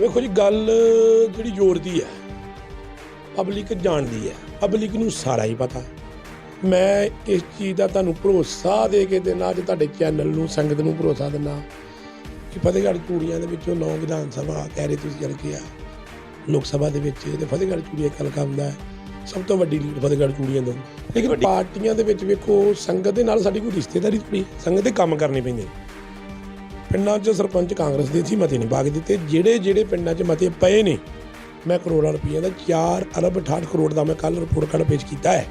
ਵੇਖੋ ਜੀ ਗੱਲ ਜਿਹੜੀ ਜ਼ੋਰ ਦੀ ਹੈ ਪਬਲਿਕ ਜਾਣਦੀ ਹੈ ਪਬਲਿਕ ਨੂੰ ਸਾਰਾ ਹੀ ਪਤਾ। ਮੈਂ ਇਸ ਚੀਜ਼ ਦਾ ਤੁਹਾਨੂੰ ਭਰੋਸਾ ਦੇ ਕੇ ਦੇਣਾ ਅੱਜ ਤੁਹਾਡੇ ਚੈਨਲ ਨੂੰ ਸੰਗਤ ਨੂੰ ਭਰੋਸਾ ਦਿੰਦਾ ਕਿ ਫਤਿਹਗੜ੍ਹ ਚੂੜੀਆਂ ਦੇ ਵਿੱਚੋਂ ਨੌ ਵਿਧਾਨ ਸਭਾ ਕਹਿ ਰਹੇ ਤੁਸੀਂ ਚੱਲ ਕੇ ਆ ਲੋਕ ਸਭਾ ਦੇ ਵਿੱਚ ਤੇ ਫਤਿਹਗੜ੍ਹ ਚੂੜੀਆਂ ਹਲਕਾ ਹੁੰਦਾ ਹੈ ਸਭ ਤੋਂ ਵੱਡੀ ਲੀਡ ਫਤਿਹਗੜ੍ਹ ਚੂੜੀਆਂ ਤੋਂ ਲੇਕਿਨ ਪਾਰਟੀਆਂ ਦੇ ਵਿੱਚ ਵੇਖੋ ਸੰਗਤ ਦੇ ਨਾਲ ਸਾਡੀ ਕੋਈ ਰਿਸ਼ਤੇਦਾਰੀ ਥੋੜੀ ਸੰਗਤ ਦੇ ਕੰਮ ਕਰਨੇ ਪੈਂਦੇ ਪਿੰਡਾਂ 'ਚ ਸਰਪੰਚ ਕਾਂਗਰਸ ਦੇ ਸੀ, ਮਤੇ ਨਹੀਂ ਬਾਗ ਦਿੱਤੇ। ਜਿਹੜੇ ਜਿਹੜੇ ਪਿੰਡਾਂ 'ਚ ਮਤੇ ਪਏ ਨੇ, ਮੈਂ ਕਰੋੜਾਂ ਰੁਪਈਆ ਦਾ 4 ਅਰਬ 68 ਕਰੋੜ ਦਾ ਮੈਂ ਕੱਲ ਰਿਪੋਰਟ ਕਾਰਡ ਪੇਸ਼ ਕੀਤਾ ਹੈ।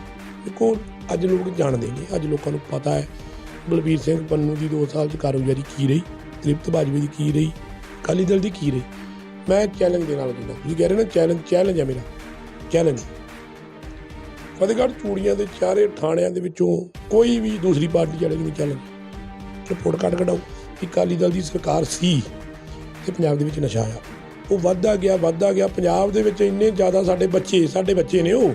ਦੇਖੋ, ਅੱਜ ਲੋਕ ਜਾਣਦੇ ਨੇ, ਅੱਜ ਲੋਕਾਂ ਨੂੰ ਪਤਾ ਹੈ, ਬਲਬੀਰ ਸਿੰਘ ਪੰਨੂ ਦੀ 2 ਸਾਲ 'ਚ ਕਾਰਗੁਜ਼ਾਰੀ ਕੀ ਰਹੀ, ਤ੍ਰਿਪਤ ਬਾਜਵੇ ਦੀ ਕੀ ਰਹੀ, ਅਕਾਲੀ ਦਲ ਦੀ ਕੀ ਰਹੀ। ਮੈਂ ਚੈਲੰਜ ਦੇ ਨਾਲ ਕਹਿੰਦਾ, ਤੁਸੀਂ ਕਹਿ ਰਹੇ ਨਾ ਚੈਲੰਜ ਚੈਲੰਜ ਹੈ ਮੇਰਾ ਚੈਲੰਜ ਫਤਿਹਗੜ੍ਹ ਚੂੜੀਆਂ ਦੇ ਚਾਰੇ ਥਾਣਿਆਂ ਦੇ ਵਿੱਚੋਂ ਕੋਈ ਵੀ ਦੂਸਰੀ ਪਾਰਟੀ ਵਾਲੇ ਨੂੰ ਚੈਲੰਜ ਰਿਪੋਰਟ ਕਾਰਡ ਕਢਾਓ। ਕਿ ਅਕਾਲੀ ਦਲ ਦੀ ਸਰਕਾਰ ਸੀ ਤੇ ਪੰਜਾਬ ਦੇ ਵਿੱਚ ਨਸ਼ਾ ਆਇਆ। ਉਹ ਵੱਧਦਾ ਗਿਆ ਵੱਧਦਾ ਗਿਆ। ਪੰਜਾਬ ਦੇ ਵਿੱਚ ਇੰਨੇ ਜ਼ਿਆਦਾ ਸਾਡੇ ਬੱਚੇ ਸਾਡੇ ਬੱਚੇ ਨੇ ਉਹ,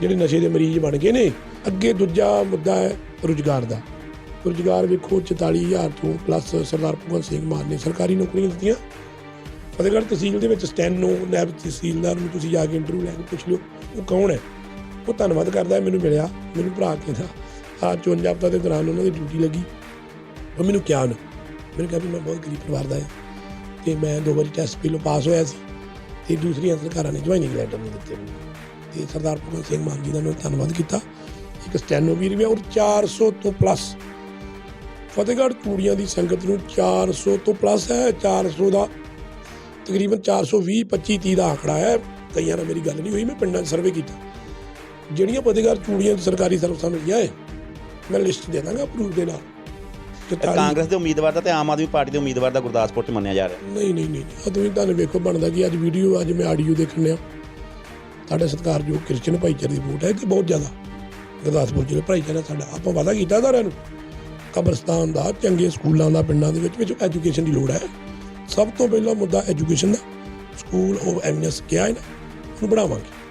ਜਿਹੜੇ ਨਸ਼ੇ ਦੇ ਮਰੀਜ਼ ਬਣ ਗਏ ਨੇ, ਅੱਗੇ ਦੂਜਾ ਮੁੱਦਾ ਹੈ ਰੁਜ਼ਗਾਰ ਦਾ। ਰੁਜ਼ਗਾਰ ਵੇਖੋ 44000 ਤੋਂ ਪਲੱਸ ਸਰਦਾਰ ਭਗਵੰਤ ਸਿੰਘ ਮਾਨ ਨੇ ਸਰਕਾਰੀ ਨੌਕਰੀਆਂ ਦਿੱਤੀਆਂ। ਫਤਿਹਗੜ੍ਹ ਤਹਿਸੀਲ ਦੇ ਵਿੱਚ ਸਟੈਨੋ ਨਾਇਬ ਤਹਿਸੀਲਦਾਰ ਨੂੰ ਤੁਸੀਂ ਜਾ ਕੇ ਇੰਟਰਵਿਊ ਲੈ ਕੇ ਪੁੱਛ ਲਿਓ, ਉਹ ਕੌਣ ਹੈ? ਉਹ ਧੰਨਵਾਦ ਕਰਦਾ ਮੈਨੂੰ ਮਿਲਿਆ, ਮੈਨੂੰ ਭਰਾ ਕਹਿੰਦਾ ਆ ਚੋਣ ਜਾਬਤਾ ਦੇ ਦੌਰਾਨ ਉਹਨਾਂ ਦੀ ਡਿਊਟੀ ਲੱਗੀ। ਉਹ ਮੈਨੂੰ ਕਿਹਾ ਨਾ ਮੈਨੂੰ ਕਿਹਾ ਵੀ ਮੈਂ ਬਹੁਤ ਗਰੀਬ ਪਰਿਵਾਰ ਦਾ ਹਾਂ ਤੇ ਮੈਂ ਦੋ ਵਾਰੀ ਟੈਸਟ ਪਹਿਲੋਂ ਪਾਸ ਹੋਇਆ ਸੀ ਤੇ ਦੂਸਰੀਆਂ ਸਰਕਾਰਾਂ ਨੇ ਜੁਆਇਨਿੰਗ ਲੈਟਰ ਨਹੀਂ ਦਿੱਤੇ ਮੈਨੂੰ। ਤੇ ਸਰਦਾਰ ਭਗਵੰਤ ਸਿੰਘ ਮਾਨ ਜੀ ਦਾ ਮੈਂ ਧੰਨਵਾਦ ਕੀਤਾ। ਇੱਕ ਸਟੈਨੋ ਵੀਰ ਵੀ ਹੈ ਔਰ 400 ਤੋਂ ਪਲੱਸ ਫਤਿਹਗੜ੍ਹ ਚੂੜੀਆਂ ਦੀ ਸੰਗਤ ਨੂੰ 400 ਤੋਂ ਪਲੱਸ ਹੈ 400 ਦਾ ਤਕਰੀਬਨ 420 25 30 ਦਾ ਆંકੜਾ ਹੈ। ਕਈਆਂ ਨਾਲ ਮੇਰੀ ਗੱਲ ਨਹੀਂ ਹੋਈ, ਮੈਂ ਪਿੰਡਾਂ 'ਚ ਸਰਵੇ ਕੀਤਾ। ਜਿਹੜੀਆਂ ਫਤਿਹਗੜ੍ਹ ਚੂੜੀਆਂ 'ਚ ਸਰਕਾਰੀ ਸਰਵਿਸਾਂ ਮਿਲੀਆਂ ਹੈ, ਮੈਂ ਲਿਸਟ ਦੇ ਦਾਂਗਾ ਅਪਰੂਵ ਦੇ ਨਾਲ। ਕਾਂਗਰਸ ਦੇ ਉਮੀਦਵਾਰ ਦਾ ਤੇ ਆਮ ਆਦਮੀ ਪਾਰਟੀ ਦੇ ਉਮੀਦਵਾਰ ਦਾ ਗੁਰਦਾਸਪੁਰ ਚ ਮੰਨਿਆ ਜਾ ਰਿਹਾ। ਨਹੀਂ ਨਹੀਂ ਨਹੀਂ ਆ ਤੁਸੀਂ ਤੁਹਾਨੂੰ ਵੇਖੋ ਬਣਦਾ ਕਿ ਅੱਜ ਵੀਡੀਓ ਅੱਜ ਮੈਂ ਆਡੀਓ ਦੇਖਣ ਡਿਆ। ਸਾਡੇ ਸਤਿਕਾਰਯੋਗ ਕ੍ਰਿਸਚਨ ਭਾਈਚਾਰੇ ਦੀ ਵੋਟ ਹੈ ਤੇ ਬਹੁਤ ਜ਼ਿਆਦਾ। ਗੁਰਦਾਸਪੁਰ ਜ਼ਿਲ੍ਹੇ ਭਾਈਚਾਰਾ ਸਾਡਾ ਆਪਾਂ ਵਾਦਾ ਕੀਤਾ ਸਾਰਿਆਂ ਨੂੰ। ਕਬਰਸਤਾਨ ਦਾ ਚੰਗੇ ਸਕੂਲਾਂ ਦਾ ਪਿੰਡਾਂ ਦੇ ਵਿੱਚ ਵਿੱਚ ਐਜੂਕੇਸ਼ਨ ਦੀ ਲੋੜ ਹੈ। ਸਭ ਤੋਂ ਪਹਿਲਾ ਮੁੱਦਾ ਐਜੂਕੇਸ਼ਨ ਦਾ। ਸਕੂਲ ਆਫ ਐਮਨੈਸ ਕਿਹਾ ਹੈ ਨਾ ਉਹਨੂੰ ਬਣਾਵਾਂਗੇ।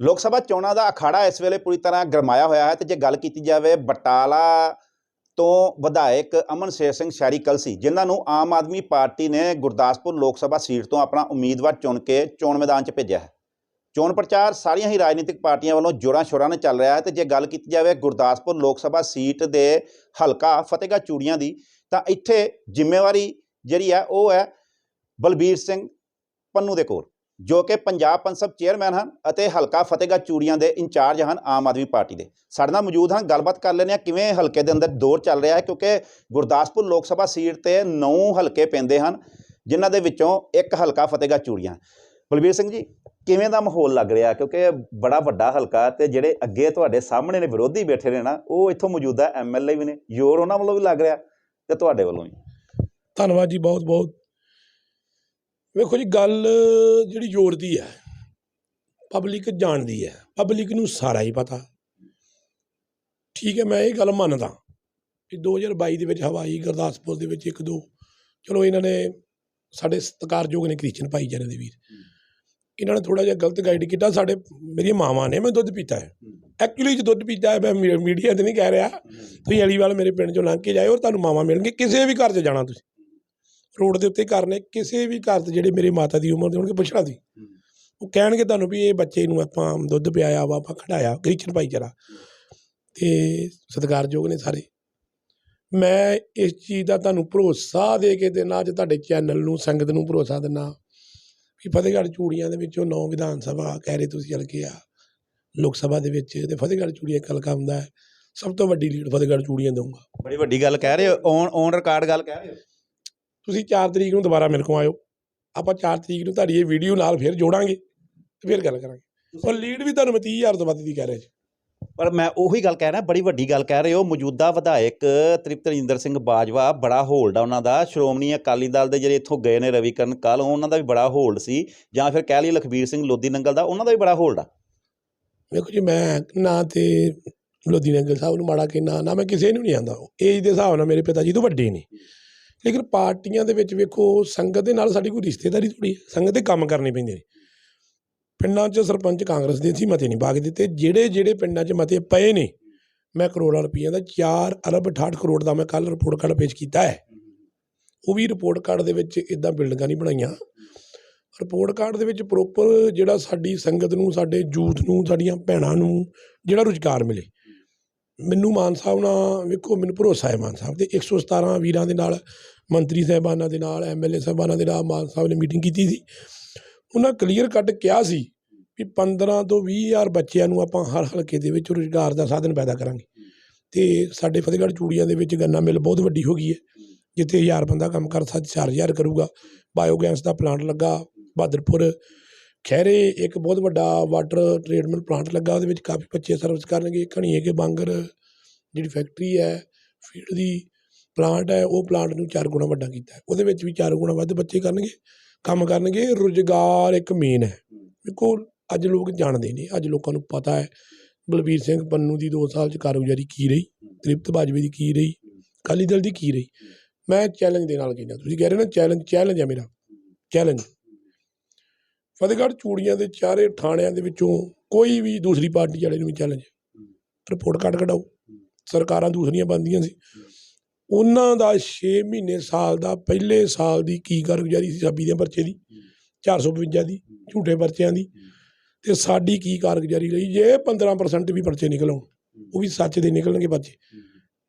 ਲੋਕ ਸਭਾ ਚੋਣਾਂ ਦਾ ਅਖਾੜਾ ਇਸ ਵੇਲੇ ਪੂਰੀ ਤਰ੍ਹਾਂ ਗਰਮਾਇਆ ਹੋਇਆ ਹੈ ਤੇ ਜੇ ਗੱਲ ਕੀਤੀ ਜਾਵੇ ਬਟਾਲਾ ਤੋਂ ਵਿਧਾਇਕ ਅਮਨ ਸ਼ੇਰ ਸਿੰਘ ਸ਼ਹਿਰੀ ਕਲਸੀ ਜਿਨ੍ਹਾਂ ਨੂੰ ਆਮ ਆਦਮੀ ਪਾਰਟੀ ਨੇ ਗੁਰਦਾਸਪੁਰ ਲੋਕ ਸਭਾ ਸੀਟ ਤੋਂ ਆਪਣਾ ਉਮੀਦਵਾਰ ਚੁਣ ਕੇ ਚੋਣ ਮੈਦਾਨ 'ਚ ਭੇਜਿਆ ਹੈ। ਚੋਣ ਪ੍ਰਚਾਰ ਸਾਰੀਆਂ ਹੀ ਰਾਜਨੀਤਿਕ ਪਾਰਟੀਆਂ ਵੱਲੋਂ ਜੋਰਾਂ ਸ਼ੋਰਾਂ ਨਾਲ ਚੱਲ ਰਿਹਾ ਹੈ ਤੇ ਜੇ ਗੱਲ ਕੀਤੀ ਜਾਵੇ ਗੁਰਦਾਸਪੁਰ ਲੋਕ ਸਭਾ ਸੀਟ ਦੇ ਹਲਕਾ ਫਤਿਹਗੜ੍ਹ ਚੂੜੀਆਂ ਦੀ, ਤਾਂ ਇੱਥੇ ਜ਼ਿੰਮੇਵਾਰੀ ਜਿਹੜੀ ਹੈ ਉਹ ਹੈ ਬਲਬੀਰ ਸਿੰਘ ਪੰਨੂ ਦੇ ਕੋਲ। ਜੋ ਕਿ ਪੰਜਾਬ ਪੰਸਬ ਚੇਅਰਮੈਨ ਹਨ ਅਤੇ ਹਲਕਾ ਫਤਿਹਗੜ੍ਹ ਚੂੜੀਆਂ ਦੇ ਇੰਚਾਰਜ ਹਨ ਆਮ ਆਦਮੀ ਪਾਰਟੀ ਦੇ। ਸਾਡੇ ਨਾਲ ਮੌਜੂਦ ਹਨ, ਗੱਲਬਾਤ ਕਰ ਲੈਂਦੇ ਹਾਂ ਕਿਵੇਂ ਹਲਕੇ ਦੇ ਅੰਦਰ ਦੌਰ ਚੱਲ ਰਿਹਾ ਹੈ, ਕਿਉਂਕਿ ਗੁਰਦਾਸਪੁਰ ਲੋਕ ਸਭਾ ਸੀਟ ਤੇ 9 ਹਲਕੇ ਪੈਂਦੇ ਹਨ, ਜਿਨ੍ਹਾਂ ਦੇ ਵਿੱਚੋਂ ਇੱਕ ਹਲਕਾ ਫਤਿਹਗੜ੍ਹ ਚੂੜੀਆਂ ਬਲਬੀਰ ਸਿੰਘ ਜੀ, ਕਿਵੇਂ ਦਾ ਮਾਹੌਲ ਲੱਗ ਰਿਹਾ? ਕਿਉਂਕਿ ਬੜਾ ਵੱਡਾ ਹਲਕਾ ਤੇ ਜਿਹੜੇ ਅੱਗੇ ਤੁਹਾਡੇ ਸਾਹਮਣੇ ਨੇ ਵਿਰੋਧੀ ਬੈਠੇ ਨੇ ਨਾ, ਉਹ ਇੱਥੋਂ ਮੌਜੂਦਾ ਐਮਐਲਏ ਵੀ ਨੇ। ਜ਼ੋਰ ਉਹਨਾਂ ਵੱਲੋਂ ਵੀ ਲੱਗ ਰਿਹਾ ਤੇ ਤੁਹਾਡੇ ਵੱਲੋਂ ਵੀ? ਧੰਨਵਾਦ ਜੀ ਬਹੁਤ ਬਹੁਤ ਵੇਖੋ ਜੀ ਗੱਲ ਜਿਹੜੀ ਜ਼ੋਰ ਦੀ ਹੈ ਪਬਲਿਕ ਜਾਣਦੀ ਹੈ ਪਬਲਿਕ ਨੂੰ ਸਾਰਾ ਹੀ ਪਤਾ। ਠੀਕ ਹੈ ਮੈਂ ਇਹ ਗੱਲ ਮੰਨਦਾ ਕਿ 2022 ਦੇ ਵਿੱਚ ਹਵਾਈ ਗੁਰਦਾਸਪੁਰ ਦੇ ਵਿੱਚ ਇੱਕ ਦੋ ਚਲੋ ਇਹਨਾਂ ਨੇ ਸਾਡੇ ਸਤਿਕਾਰਯੋਗ ਨੇ ਕ੍ਰਿਸਚਨ ਭਾਈਚਾਰੇ ਦੇ ਵੀਰ। ਇਹਨਾਂ ਨੇ ਥੋੜਾ ਜਿਹਾ ਗਲਤ ਗਾਈਡ ਕੀਤਾ ਸਾਡੇ ਮੇਰੀਆਂ ਮਾਵਾਂ ਨੇ ਮੈਂ ਦੁੱਧ ਪੀਤਾ ਹੈ। ਐਕਚੁਅਲੀ ਜੇ ਦੁੱਧ ਪੀਤਾ ਹੈ ਮੈਂ ਮੀਡੀਆ ਤੇ ਨਹੀਂ ਕਹਿ ਰਿਹਾ। ਤੁਸੀਂ ਅਲੀਵਾਲ ਮੇਰੇ ਪਿੰਡ ਚੋਂ ਲੰਘ ਕੇ ਜਾਇਓ ਔਰ ਤੁਹਾਨੂੰ ਮਾਵਾਂ ਮਿਲਣਗੇ ਕਿਸੇ ਵੀ ਘਰ 'ਚ ਜਾਣਾ ਤੁਸੀਂ। ਰੋਡ ਦੇ ਉੱਤੇ ਘਰ ਨੇ ਕਿਸੇ ਵੀ ਘਰ 'ਚ ਜਿਹੜੇ ਮੇਰੇ ਮਾਤਾ ਦੀ ਉਮਰ ਦੇ ਹੋਣਗੇ ਪੁੱਛਣਾ ਸੀ ਉਹ ਕਹਿਣਗੇ ਤੁਹਾਨੂੰ ਵੀ ਇਹ ਬੱਚੇ ਨੂੰ ਆਪਾਂ ਦੁੱਧ ਪਿਆਇਆ ਵਾ ਆਪਾਂ ਖੜਾਇਆ ਕ੍ਰਿਸਚਨ ਭਾਈਚਾਰਾ। ਤੇ ਸਤਿਕਾਰਯੋਗ ਨੇ ਸਾਰੇ। ਮੈਂ ਇਸ ਚੀਜ਼ ਦਾ ਤੁਹਾਨੂੰ ਭਰੋਸਾ ਦੇ ਕੇ ਦੇਣਾ ਅੱਜ ਤੁਹਾਡੇ ਚੈਨਲ ਨੂੰ ਸੰਗਤ ਨੂੰ ਭਰੋਸਾ ਦਿੰਦਾ ਵੀ ਫਤਿਹਗੜ੍ਹ ਚੂੜੀਆਂ ਦੇ ਵਿੱਚੋਂ ਨੌ ਵਿਧਾਨ ਸਭਾ ਕਹਿ ਰਹੇ ਤੁਸੀਂ ਚੱਲ ਕੇ ਆ ਲੋਕ ਸਭਾ ਦੇ ਵਿੱਚ ਤੇ ਫਤਿਹਗੜ੍ਹ ਚੂੜੀਆਂ ਕਲਕਾ ਹੁੰਦਾ ਹੈ। ਸਭ ਤੋਂ ਵੱਡੀ ਲੀਡ ਫਤਿਹਗੜ੍ਹ ਚੂੜੀਆਂ ਦਊਂਗਾ। ਬੜੀ ਵੱਡੀ ਗੱਲ ਕਹਿ ਰਹੇ ਹੋ ਔਨ ਔਨ ਰਿਕਾਰਡ ਗੱਲ ਕਹਿ ਰਹੇ ਹੋ? ਤੁਸੀਂ 4 ਤਰੀਕ ਨੂੰ ਦੁਬਾਰਾ ਮੇਰੇ ਕੋਲ ਆਇਓ। ਆਪਾਂ 4 ਤਰੀਕ ਨੂੰ ਤੁਹਾਡੀ ਇਹ ਵੀਡੀਓ ਨਾਲ ਫਿਰ ਜੋੜਾਂਗੇ ਤੇ ਫਿਰ ਗੱਲ ਕਰਾਂਗੇ। ਔਰ ਲੀਡ ਵੀ ਤੁਹਾਨੂੰ ਮੈਂ 30000 ਤੋਂ ਵੱਧ ਦੀ ਕਹਿ ਰਿਹਾ ਜੀ। ਪਰ ਮੈਂ ਉਹੀ ਗੱਲ ਕਹਿ ਰਿਹਾ ਬੜੀ ਵੱਡੀ ਗੱਲ ਕਹਿ ਰਹੇ ਹੋ। ਮੌਜੂਦਾ ਵਿਧਾਇਕ ਤ੍ਰਿਪਤ ਰਜਿੰਦਰ ਸਿੰਘ ਬਾਜਵਾ ਬੜਾ ਹੋਲਡ ਆ ਉਹਨਾਂ ਦਾ। ਸ਼੍ਰੋਮਣੀ ਅਕਾਲੀ ਦਲ ਦੇ ਜਿਹੜੇ ਇੱਥੋਂ ਗਏ ਨੇ ਰਵੀਕਰਨ ਕੱਲ ਉਹਨਾਂ ਦਾ ਵੀ ਬੜਾ ਹੋਲਡ ਸੀ। ਜਾਂ ਫਿਰ ਕਹਿ ਲਈ ਲਖਬੀਰ ਸਿੰਘ ਲੋਦੀ ਨੰਗਲ ਦਾ ਉਹਨਾਂ ਦਾ ਵੀ ਬੜਾ ਹੋਲਡ ਆ। ਵੇਖੋ ਜੀ ਮੈਂ ਨਾ ਤੇ ਲੋਧੀ ਨੰਗਲ ਸਾਹਿਬ ਨੂੰ ਮਾੜਾ ਕਹਿਣਾ ਨਾ ਮੈਂ ਕਿਸੇ ਨੂੰ ਨਹੀਂ ਆਂਦਾ। ਏਜ ਦੇ ਹਿਸਾਬ ਨਾਲ ਮੇਰੇ ਪਿਤਾ ਜੀ ਤੋਂ ਵੱਡੇ ਨੇ ਲੇਕਿਨ ਪਾਰਟੀਆਂ ਦੇ ਵਿੱਚ ਵੇਖੋ, ਸੰਗਤ ਦੇ ਨਾਲ ਸਾਡੀ ਕੋਈ ਰਿਸ਼ਤੇਦਾਰੀ ਥੋੜੀ ਹੈ। ਸੰਗਤ ਦੇ ਕੰਮ ਕਰਨੇ ਪੈਂਦੇ ਨੇ। ਪਿੰਡਾਂ 'ਚ ਸਰਪੰਚ ਕਾਂਗਰਸ ਦੇ ਸੀ, ਮਤੇ ਨਹੀਂ ਪਾ ਕੇ ਦਿੱਤੇ। ਜਿਹੜੇ ਜਿਹੜੇ ਪਿੰਡਾਂ 'ਚ ਮਤੇ ਪਏ ਨੇ, ਮੈਂ ਕਰੋੜਾਂ ਰੁਪਈਆ ਦਾ 4 ਅਰਬ 68 ਕਰੋੜ ਦਾ ਮੈਂ ਕੱਲ ਰਿਪੋਰਟ ਕਾਰਡ ਪੇਸ਼ ਕੀਤਾ ਹੈ। ਉਹ ਵੀ ਰਿਪੋਰਟ ਕਾਰਡ ਦੇ ਵਿੱਚ ਇਦਾਂ ਬਿਲਡਿੰਗਾਂ ਨਹੀਂ ਬਣਾਈਆਂ। ਰਿਪੋਰਟ ਕਾਰਡ ਦੇ ਵਿੱਚ ਪ੍ਰੋਪਰ ਜਿਹੜਾ ਸਾਡੀ ਸੰਗਤ ਨੂੰ, ਸਾਡੇ ਯੂਥ ਨੂੰ, ਸਾਡੀਆਂ ਭੈਣਾਂ ਨੂੰ ਜਿਹੜਾ ਰੁਜ਼ਗਾਰ ਮਿਲੇ। ਮੈਨੂੰ ਮਾਨ ਸਾਹਿਬ ਨਾਲ ਵੇਖੋ, ਮੈਨੂੰ ਭਰੋਸਾ ਹੈ ਮਾਨ ਸਾਹਿਬ ਤੇ। 117 ਵੀਰਾਂ ਦੇ ਨਾਲ, ਮੰਤਰੀ ਸਾਹਿਬਾਨਾਂ ਦੇ ਨਾਲ ਐਮਐਲਏ ਸਾਹਿਬਾਨਾਂ ਦੇ ਨਾਲ ਮਾਨ ਸਾਹਿਬ ਨੇ ਮੀਟਿੰਗ ਕੀਤੀ ਸੀ। ਉਹਨਾਂ ਕਲੀਅਰ ਕੱਟ ਕਿਹਾ ਸੀ ਵੀ 15 ਤੋਂ 20 ਹਜ਼ਾਰ ਬੱਚਿਆਂ ਨੂੰ ਆਪਾਂ ਹਰ ਹਲਕੇ ਦੇ ਵਿੱਚ ਰੁਜ਼ਗਾਰ ਦਾ ਸਾਧਨ ਪੈਦਾ ਕਰਾਂਗੇ। ਤੇ ਸਾਡੇ ਫਤਿਹਗੜ੍ਹ ਚੂੜੀਆਂ ਦੇ ਵਿੱਚ ਗੰਨਾ ਮਿਲ ਬਹੁਤ ਵੱਡੀ ਹੋ ਗਈ ਹੈ। ਜਿੱਥੇ 1000 ਬੰਦਾ ਕੰਮ ਕਰ ਸਕਦਾ 4000 ਕਰੂਗਾ। ਬਾਇਓਗੈਸ ਦਾ ਪਲਾਂਟ ਲੱਗਾ ਬਹਾਦਰਪੁਰ ਖਹਿਰੇ ਇੱਕ ਬਹੁਤ ਵੱਡਾ ਵਾਟਰ ਟ੍ਰੀਟਮੈਂਟ ਪਲਾਂਟ ਲੱਗਾ, ਉਹਦੇ ਵਿੱਚ ਕਾਫੀ ਬੱਚੇ ਸਰਵਿਸ ਕਰਨਗੇ ਘਣੀਏ ਕੇ ਬਾਂਗਰ, ਜਿਹੜੀ ਫੈਕਟਰੀ ਹੈ ਫੀਡ ਦੀ ਪਲਾਂਟ ਹੈ, ਉਹ ਪਲਾਂਟ ਨੂੰ ਚਾਰ ਗੁਣਾ ਵੱਡਾ ਕੀਤਾ ਉਹਦੇ ਵਿੱਚ ਵੀ ਚਾਰ ਗੁਣਾ ਵੱਧ ਬੱਚੇ ਕਰਨਗੇ, ਕੰਮ ਕਰਨਗੇ, ਰੁਜ਼ਗਾਰ ਇੱਕ ਮੇਨ ਹੈ। ਦੇਖੋ, ਅੱਜ ਲੋਕ ਜਾਣਦੇ ਨੇ ਅੱਜ ਲੋਕਾਂ ਨੂੰ ਪਤਾ ਹੈ, ਬਲਬੀਰ ਸਿੰਘ ਪੰਨੂ ਦੀ 2 ਸਾਲ ਚ ਕਾਰਗੁਜ਼ਾਰੀ ਕੀ ਰਹੀ, ਤ੍ਰਿਪਤ ਬਾਜਵੇ ਦੀ ਕੀ ਰਹੀ, ਅਕਾਲੀ ਦਲ ਦੀ ਕੀ ਰਹੀ। ਮੈਂ ਚੈਲੰਜ ਦੇ ਨਾਲ ਕਹਿੰਦਾ, ਤੁਸੀਂ ਕਹਿ ਰਹੇ ਹੋ ਨਾ ਚੈਲੰਜ ਚੈਲੰਜ ਹੈ ਮੇਰਾ ਚੈਲੰਜ ਫਤਿਹਗੜ੍ਹ ਚੂੜੀਆਂ ਦੇ ਚਾਰੇ ਥਾਣਿਆਂ ਦੇ ਵਿੱਚੋਂ ਕੋਈ ਵੀ ਦੂਸਰੀ ਪਾਰਟੀ ਵਾਲੇ ਨੂੰ ਵੀ ਚੈਲੰਜ ਰਿਪੋਰਟ ਕਾਰਡ ਕਢਾਓ। ਸਰਕਾਰਾਂ ਦੂਸਰੀਆਂ ਬਣਦੀਆਂ ਸੀ। ਉਹਨਾਂ ਦਾ 6 ਮਹੀਨੇ ਸਾਲ ਦਾ ਪਹਿਲੇ ਸਾਲ ਦੀ ਕੀ ਕਾਰਗੁਜ਼ਾਰੀ ਸੀ ਸਾਬੀ ਦੇ ਪਰਚੇ ਦੀ? 452 ਦੀ ਝੂਠੇ ਪਰਚਿਆਂ ਦੀ। ਤੇ ਸਾਡੀ ਕੀ ਕਾਰਗੁਜ਼ਾਰੀ ਰਹੀ? ਜੇ 15% ਵੀ ਪਰਚੇ ਨਿਕਲ ਆਉਣ ਉਹ ਵੀ ਸੱਚ ਦੇ ਨਿਕਲਣਗੇ ਬੱਚੇ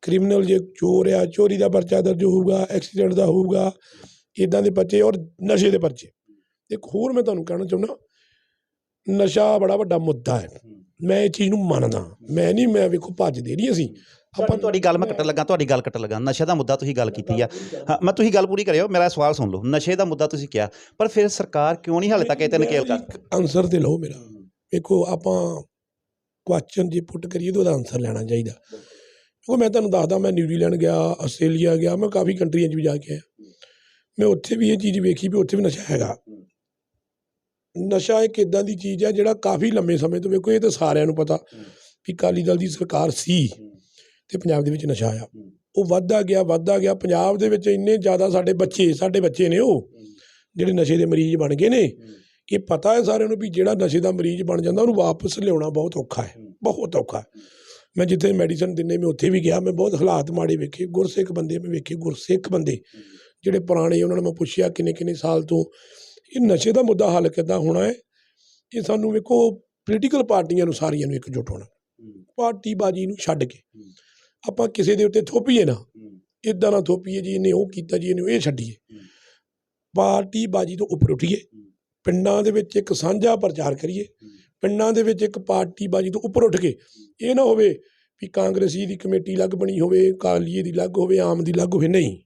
ਕ੍ਰਿਮੀਨਲ ਜੇ ਚੋਰ ਆ ਚੋਰੀ ਦਾ ਪਰਚਾ ਦਰਜ ਹੋਊਗਾ ਐਕਸੀਡੈਂਟ ਦਾ ਹੋਊਗਾ ਇਦਾਂ ਦੇ ਪਰਚੇ ਔਰ ਨਸ਼ੇ ਦੇ ਪਰਚੇ। ਇੱਕ ਹੋਰ ਮੈਂ ਤੁਹਾਨੂੰ ਕਹਿਣਾ ਚਾਹੁੰਦਾ ਨਸ਼ਾ ਬੜਾ ਵੱਡਾ ਮੁੱਦਾ ਹੈ। ਮੈਂ ਇਹ ਚੀਜ਼ ਨੂੰ ਮੰਨਦਾ ਮੈਂ ਨਹੀਂ ਮੈਂ ਵੇਖੋ ਭੱਜਦੇ ਨਹੀਂ ਅਸੀਂ ਆਪਾਂ ਤੁਹਾਡੀ ਗੱਲ ਮੈਂ ਕੱਟਣ ਲੱਗਾ ਤੁਹਾਡੀ ਗੱਲ ਕੱਟਣ ਲੱਗਾ। ਨਸ਼ੇ ਦਾ ਮੁੱਦਾ ਤੁਸੀਂ ਗੱਲ ਕੀਤੀ ਆ। ਮੈਂ ਤੁਸੀਂ ਗੱਲ ਪੂਰੀ ਕਰਿਓ ਮੇਰਾ ਸਵਾਲ ਸੁਣ ਲਓ। ਨਸ਼ੇ ਦਾ ਮੁੱਦਾ ਤੁਸੀਂ ਕਿਹਾ ਪਰ ਫਿਰ ਸਰਕਾਰ ਕਿਉਂ ਨਹੀਂ ਹਾਲੇ ਤੱਕ ਇਹ ਤੇ ਨਕੇਲ ਕਰ ਆਨਸਰ ਤੇ ਲਓ ਮੇਰਾ। ਵੇਖੋ ਆਪਾਂ ਕੁਐਸਚਨ ਜੇ ਪੁੱਟ ਕਰੀਏ ਤਾਂ ਉਹਦਾ ਆਨਸਰ ਲੈਣਾ ਚਾਹੀਦਾ। ਉਹ ਮੈਂ ਤੁਹਾਨੂੰ ਦੱਸਦਾ ਮੈਂ ਨਿਊਜ਼ੀਲੈਂਡ ਗਿਆ ਆਸਟ੍ਰੇਲੀਆ ਗਿਆ ਮੈਂ ਕਾਫੀ ਕੰਟਰੀਆਂ 'ਚ ਵੀ ਜਾ ਕੇ ਆਇਆ। ਮੈਂ ਉੱਥੇ ਵੀ ਇਹ ਚੀਜ਼ ਵੇਖੀ ਵੀ ਉੱਥੇ ਵੀ ਨਸ਼ਾ ਹੈਗਾ। ਨਸ਼ਾ ਇੱਕ ਇਦਾਂ ਦੀ ਚੀਜ਼ ਹੈ ਜਿਹੜਾ ਕਾਫੀ ਲੰਮੇ ਸਮੇਂ ਤੋਂ ਵੇਖੋ ਇਹ ਤਾਂ ਸਾਰਿਆਂ ਨੂੰ ਪਤਾ ਵੀ ਅਕਾਲੀ ਦਲ ਦੀ ਸਰਕਾਰ ਸੀ ਤੇ ਪੰਜਾਬ ਦੇ ਵਿੱਚ ਨਸ਼ਾ ਆਇਆ। ਉਹ ਵੱਧਦਾ ਗਿਆ ਵੱਧਦਾ ਗਿਆ। ਪੰਜਾਬ ਦੇ ਵਿੱਚ ਇੰਨੇ ਜ਼ਿਆਦਾ ਸਾਡੇ ਬੱਚੇ ਸਾਡੇ ਬੱਚੇ ਨੇ ਉਹ ਜਿਹੜੇ ਨਸ਼ੇ ਦੇ ਮਰੀਜ਼ ਬਣ ਗਏ ਨੇ। ਇਹ ਪਤਾ ਹੈ ਸਾਰਿਆਂ ਨੂੰ ਵੀ ਜਿਹੜਾ ਨਸ਼ੇ ਦਾ ਮਰੀਜ਼ ਬਣ ਜਾਂਦਾ ਉਹਨੂੰ ਵਾਪਸ ਲਿਆਉਣਾ ਬਹੁਤ ਔਖਾ ਹੈ। ਬਹੁਤ ਔਖਾ। ਮੈਂ ਜਿੱਥੇ ਮੈਡੀਸਨ ਦਿੰਨੇ ਮੈਂ ਉੱਥੇ ਵੀ ਗਿਆ। ਮੈਂ ਬਹੁਤ ਹਾਲਾਤ ਮਾੜੇ ਵੇਖੇ। ਗੁਰਸਿੱਖ ਬੰਦੇ ਮੈਂ ਵੇਖੇ ਗੁਰਸਿੱਖ ਬੰਦੇ। ਜਿਹੜੇ ਪੁਰਾਣੇ ਉਹਨਾਂ ਨੂੰ ਮੈਂ ਪੁੱਛਿਆ ਕਿੰਨੇ ਕਿੰਨੇ ਸਾਲ ਤੋਂ ਇਹ ਨਸ਼ੇ ਦਾ ਮੁੱਦਾ ਹੱਲ ਕਿੱਦਾਂ ਹੋਣਾ ਹੈ ਇਹ ਸਾਨੂੰ ਵੇਖੋ ਪੋਲੀਟੀਕਲ ਪਾਰਟੀਆਂ ਨੂੰ ਸਾਰੀਆਂ ਨੂੰ ਇਕਜੁੱਟ ਹੋਣਾ। ਪਾਰਟੀ ਬਾਜੀ ਨੂੰ ਛੱਡ ਕੇ। ਆਪਾਂ ਕਿਸੇ ਦੇ ਉੱਤੇ ਥੋਪੀਏ ਨਾ ਇਦਾਂ ਨਾ ਥੋਪੀਏ ਜੀ ਇਹਨੇ ਉਹ ਕੀਤਾ ਜੀ ਇਹਨੇ ਇਹ ਛੱਡੀਏ। ਪਾਰਟੀ ਬਾਜੀ ਤੋਂ ਉੱਪਰ ਉੱਠੀਏ। ਪਿੰਡਾਂ ਦੇ ਵਿੱਚ ਇੱਕ ਸਾਂਝਾ ਪ੍ਰਚਾਰ ਕਰੀਏ। ਪਿੰਡਾਂ ਦੇ ਵਿੱਚ ਇੱਕ ਪਾਰਟੀ ਬਾਜੀ ਤੋਂ ਉੱਪਰ ਉੱਠ ਕੇ। ਇਹ ਨਾ ਹੋਵੇ ਵੀ ਕਾਂਗਰਸੀ ਦੀ ਕਮੇਟੀ ਅਲੱਗ ਬਣੀ ਹੋਵੇ ਕਾਲੀਏ ਦੀ ਅਲੱਗ ਹੋਵੇ ਆਮ ਦੀ ਅਲੱਗ ਹੋਵੇ ਨਹੀਂ।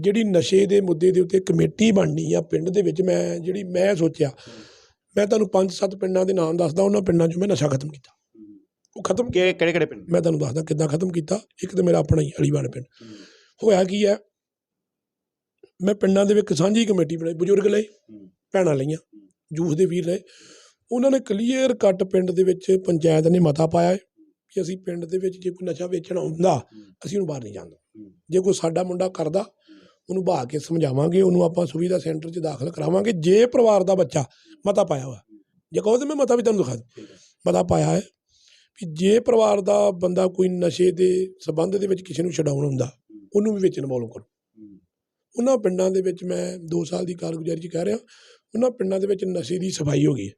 ਜਿਹੜੀ ਨਸ਼ੇ ਦੇ ਮੁੱਦੇ ਦੇ ਉੱਤੇ ਕਮੇਟੀ ਬਣਨੀ ਆ ਪਿੰਡ ਦੇ ਵਿੱਚ ਮੈਂ ਜਿਹੜੀ ਮੈਂ ਸੋਚਿਆ ਮੈਂ ਤੁਹਾਨੂੰ ਪੰਜ ਸੱਤ ਪਿੰਡਾਂ ਦੇ ਨਾਮ ਦੱਸਦਾ ਉਹਨਾਂ ਪਿੰਡਾਂ 'ਚ ਮੈਂ ਨਸ਼ਾ ਖਤਮ ਕੀਤਾ। ਉਹ ਖਤਮ ਕਿਹੜੇ ਕਿਹੜੇ ਪਿੰਡ? ਮੈਂ ਤੁਹਾਨੂੰ ਦੱਸਦਾ ਕਿੱਦਾਂ ਖਤਮ ਕੀਤਾ। ਇੱਕ ਤਾਂ ਮੇਰਾ ਆਪਣਾ ਹੀ ਅਲੀਵਾਲ ਪਿੰਡ। ਹੋਇਆ ਕੀ ਹੈ? ਮੈਂ ਪਿੰਡਾਂ ਦੇ ਵਿੱਚ ਸਾਂਝੀ ਕਮੇਟੀ ਬਣਾਈ ਬਜ਼ੁਰਗ ਲਏ ਭੈਣਾਂ ਲਈਆਂ ਜੂਸ ਦੇ ਵੀਰ ਲਏ। ਉਹਨਾਂ ਨੇ ਕਲੀਅਰ ਕੱਟ ਪਿੰਡ ਦੇ ਵਿੱਚ ਪੰਚਾਇਤ ਨੇ ਮਤਾ ਪਾਇਆ ਹੈ ਕਿ ਅਸੀਂ ਪਿੰਡ ਦੇ ਵਿੱਚ ਜੇ ਕੋਈ ਨਸ਼ਾ ਵੇਚਣਾ ਹੁੰਦਾ ਅਸੀਂ ਉਹਨੂੰ ਬਾਹਰ ਨਹੀਂ ਜਾਂਦਾ ਜੇ ਕੋਈ ਸਾਡਾ ਮੁੰਡਾ ਕਰਦਾ ਉਹਨੂੰ ਬਹਾ ਕੇ ਸਮਝਾਵਾਂਗੇ ਉਹਨੂੰ ਆਪਾਂ ਸੁਵਿਧਾ ਸੈਂਟਰ 'ਚ ਦਾਖਲ ਕਰਾਵਾਂਗੇ ਜੇ ਪਰਿਵਾਰ ਦਾ ਬੱਚਾ ਮਤਾ ਪਾਇਆ ਹੋਇਆ। ਜੇ ਕਹੋ ਤਾਂ ਮੈਂ ਮਤਾ ਵੀ ਤੁਹਾਨੂੰ ਦਿਖਾ ਦੂੰ ਮਤਾ ਪਾਇਆ ਹੈ ਵੀ ਜੇ ਪਰਿਵਾਰ ਦਾ ਬੰਦਾ ਕੋਈ ਨਸ਼ੇ ਦੇ ਸਬੰਧ ਦੇ ਵਿੱਚ ਕਿਸੇ ਨੂੰ ਛਡਾਉਣ ਹੁੰਦਾ ਉਹਨੂੰ ਵੀ ਵਿੱਚ ਇਨਵੋਲਵ ਕਰੋ। ਉਹਨਾਂ ਪਿੰਡਾਂ ਦੇ ਵਿੱਚ ਮੈਂ 2 ਸਾਲ ਦੀ ਕਾਰਗੁਜ਼ਾਰੀ 'ਚ ਕਹਿ ਰਿਹਾ ਉਹਨਾਂ ਪਿੰਡਾਂ ਦੇ ਵਿੱਚ ਨਸ਼ੇ ਦੀ ਸਫ਼ਾਈ ਹੋ ਗਈ ਹੈ।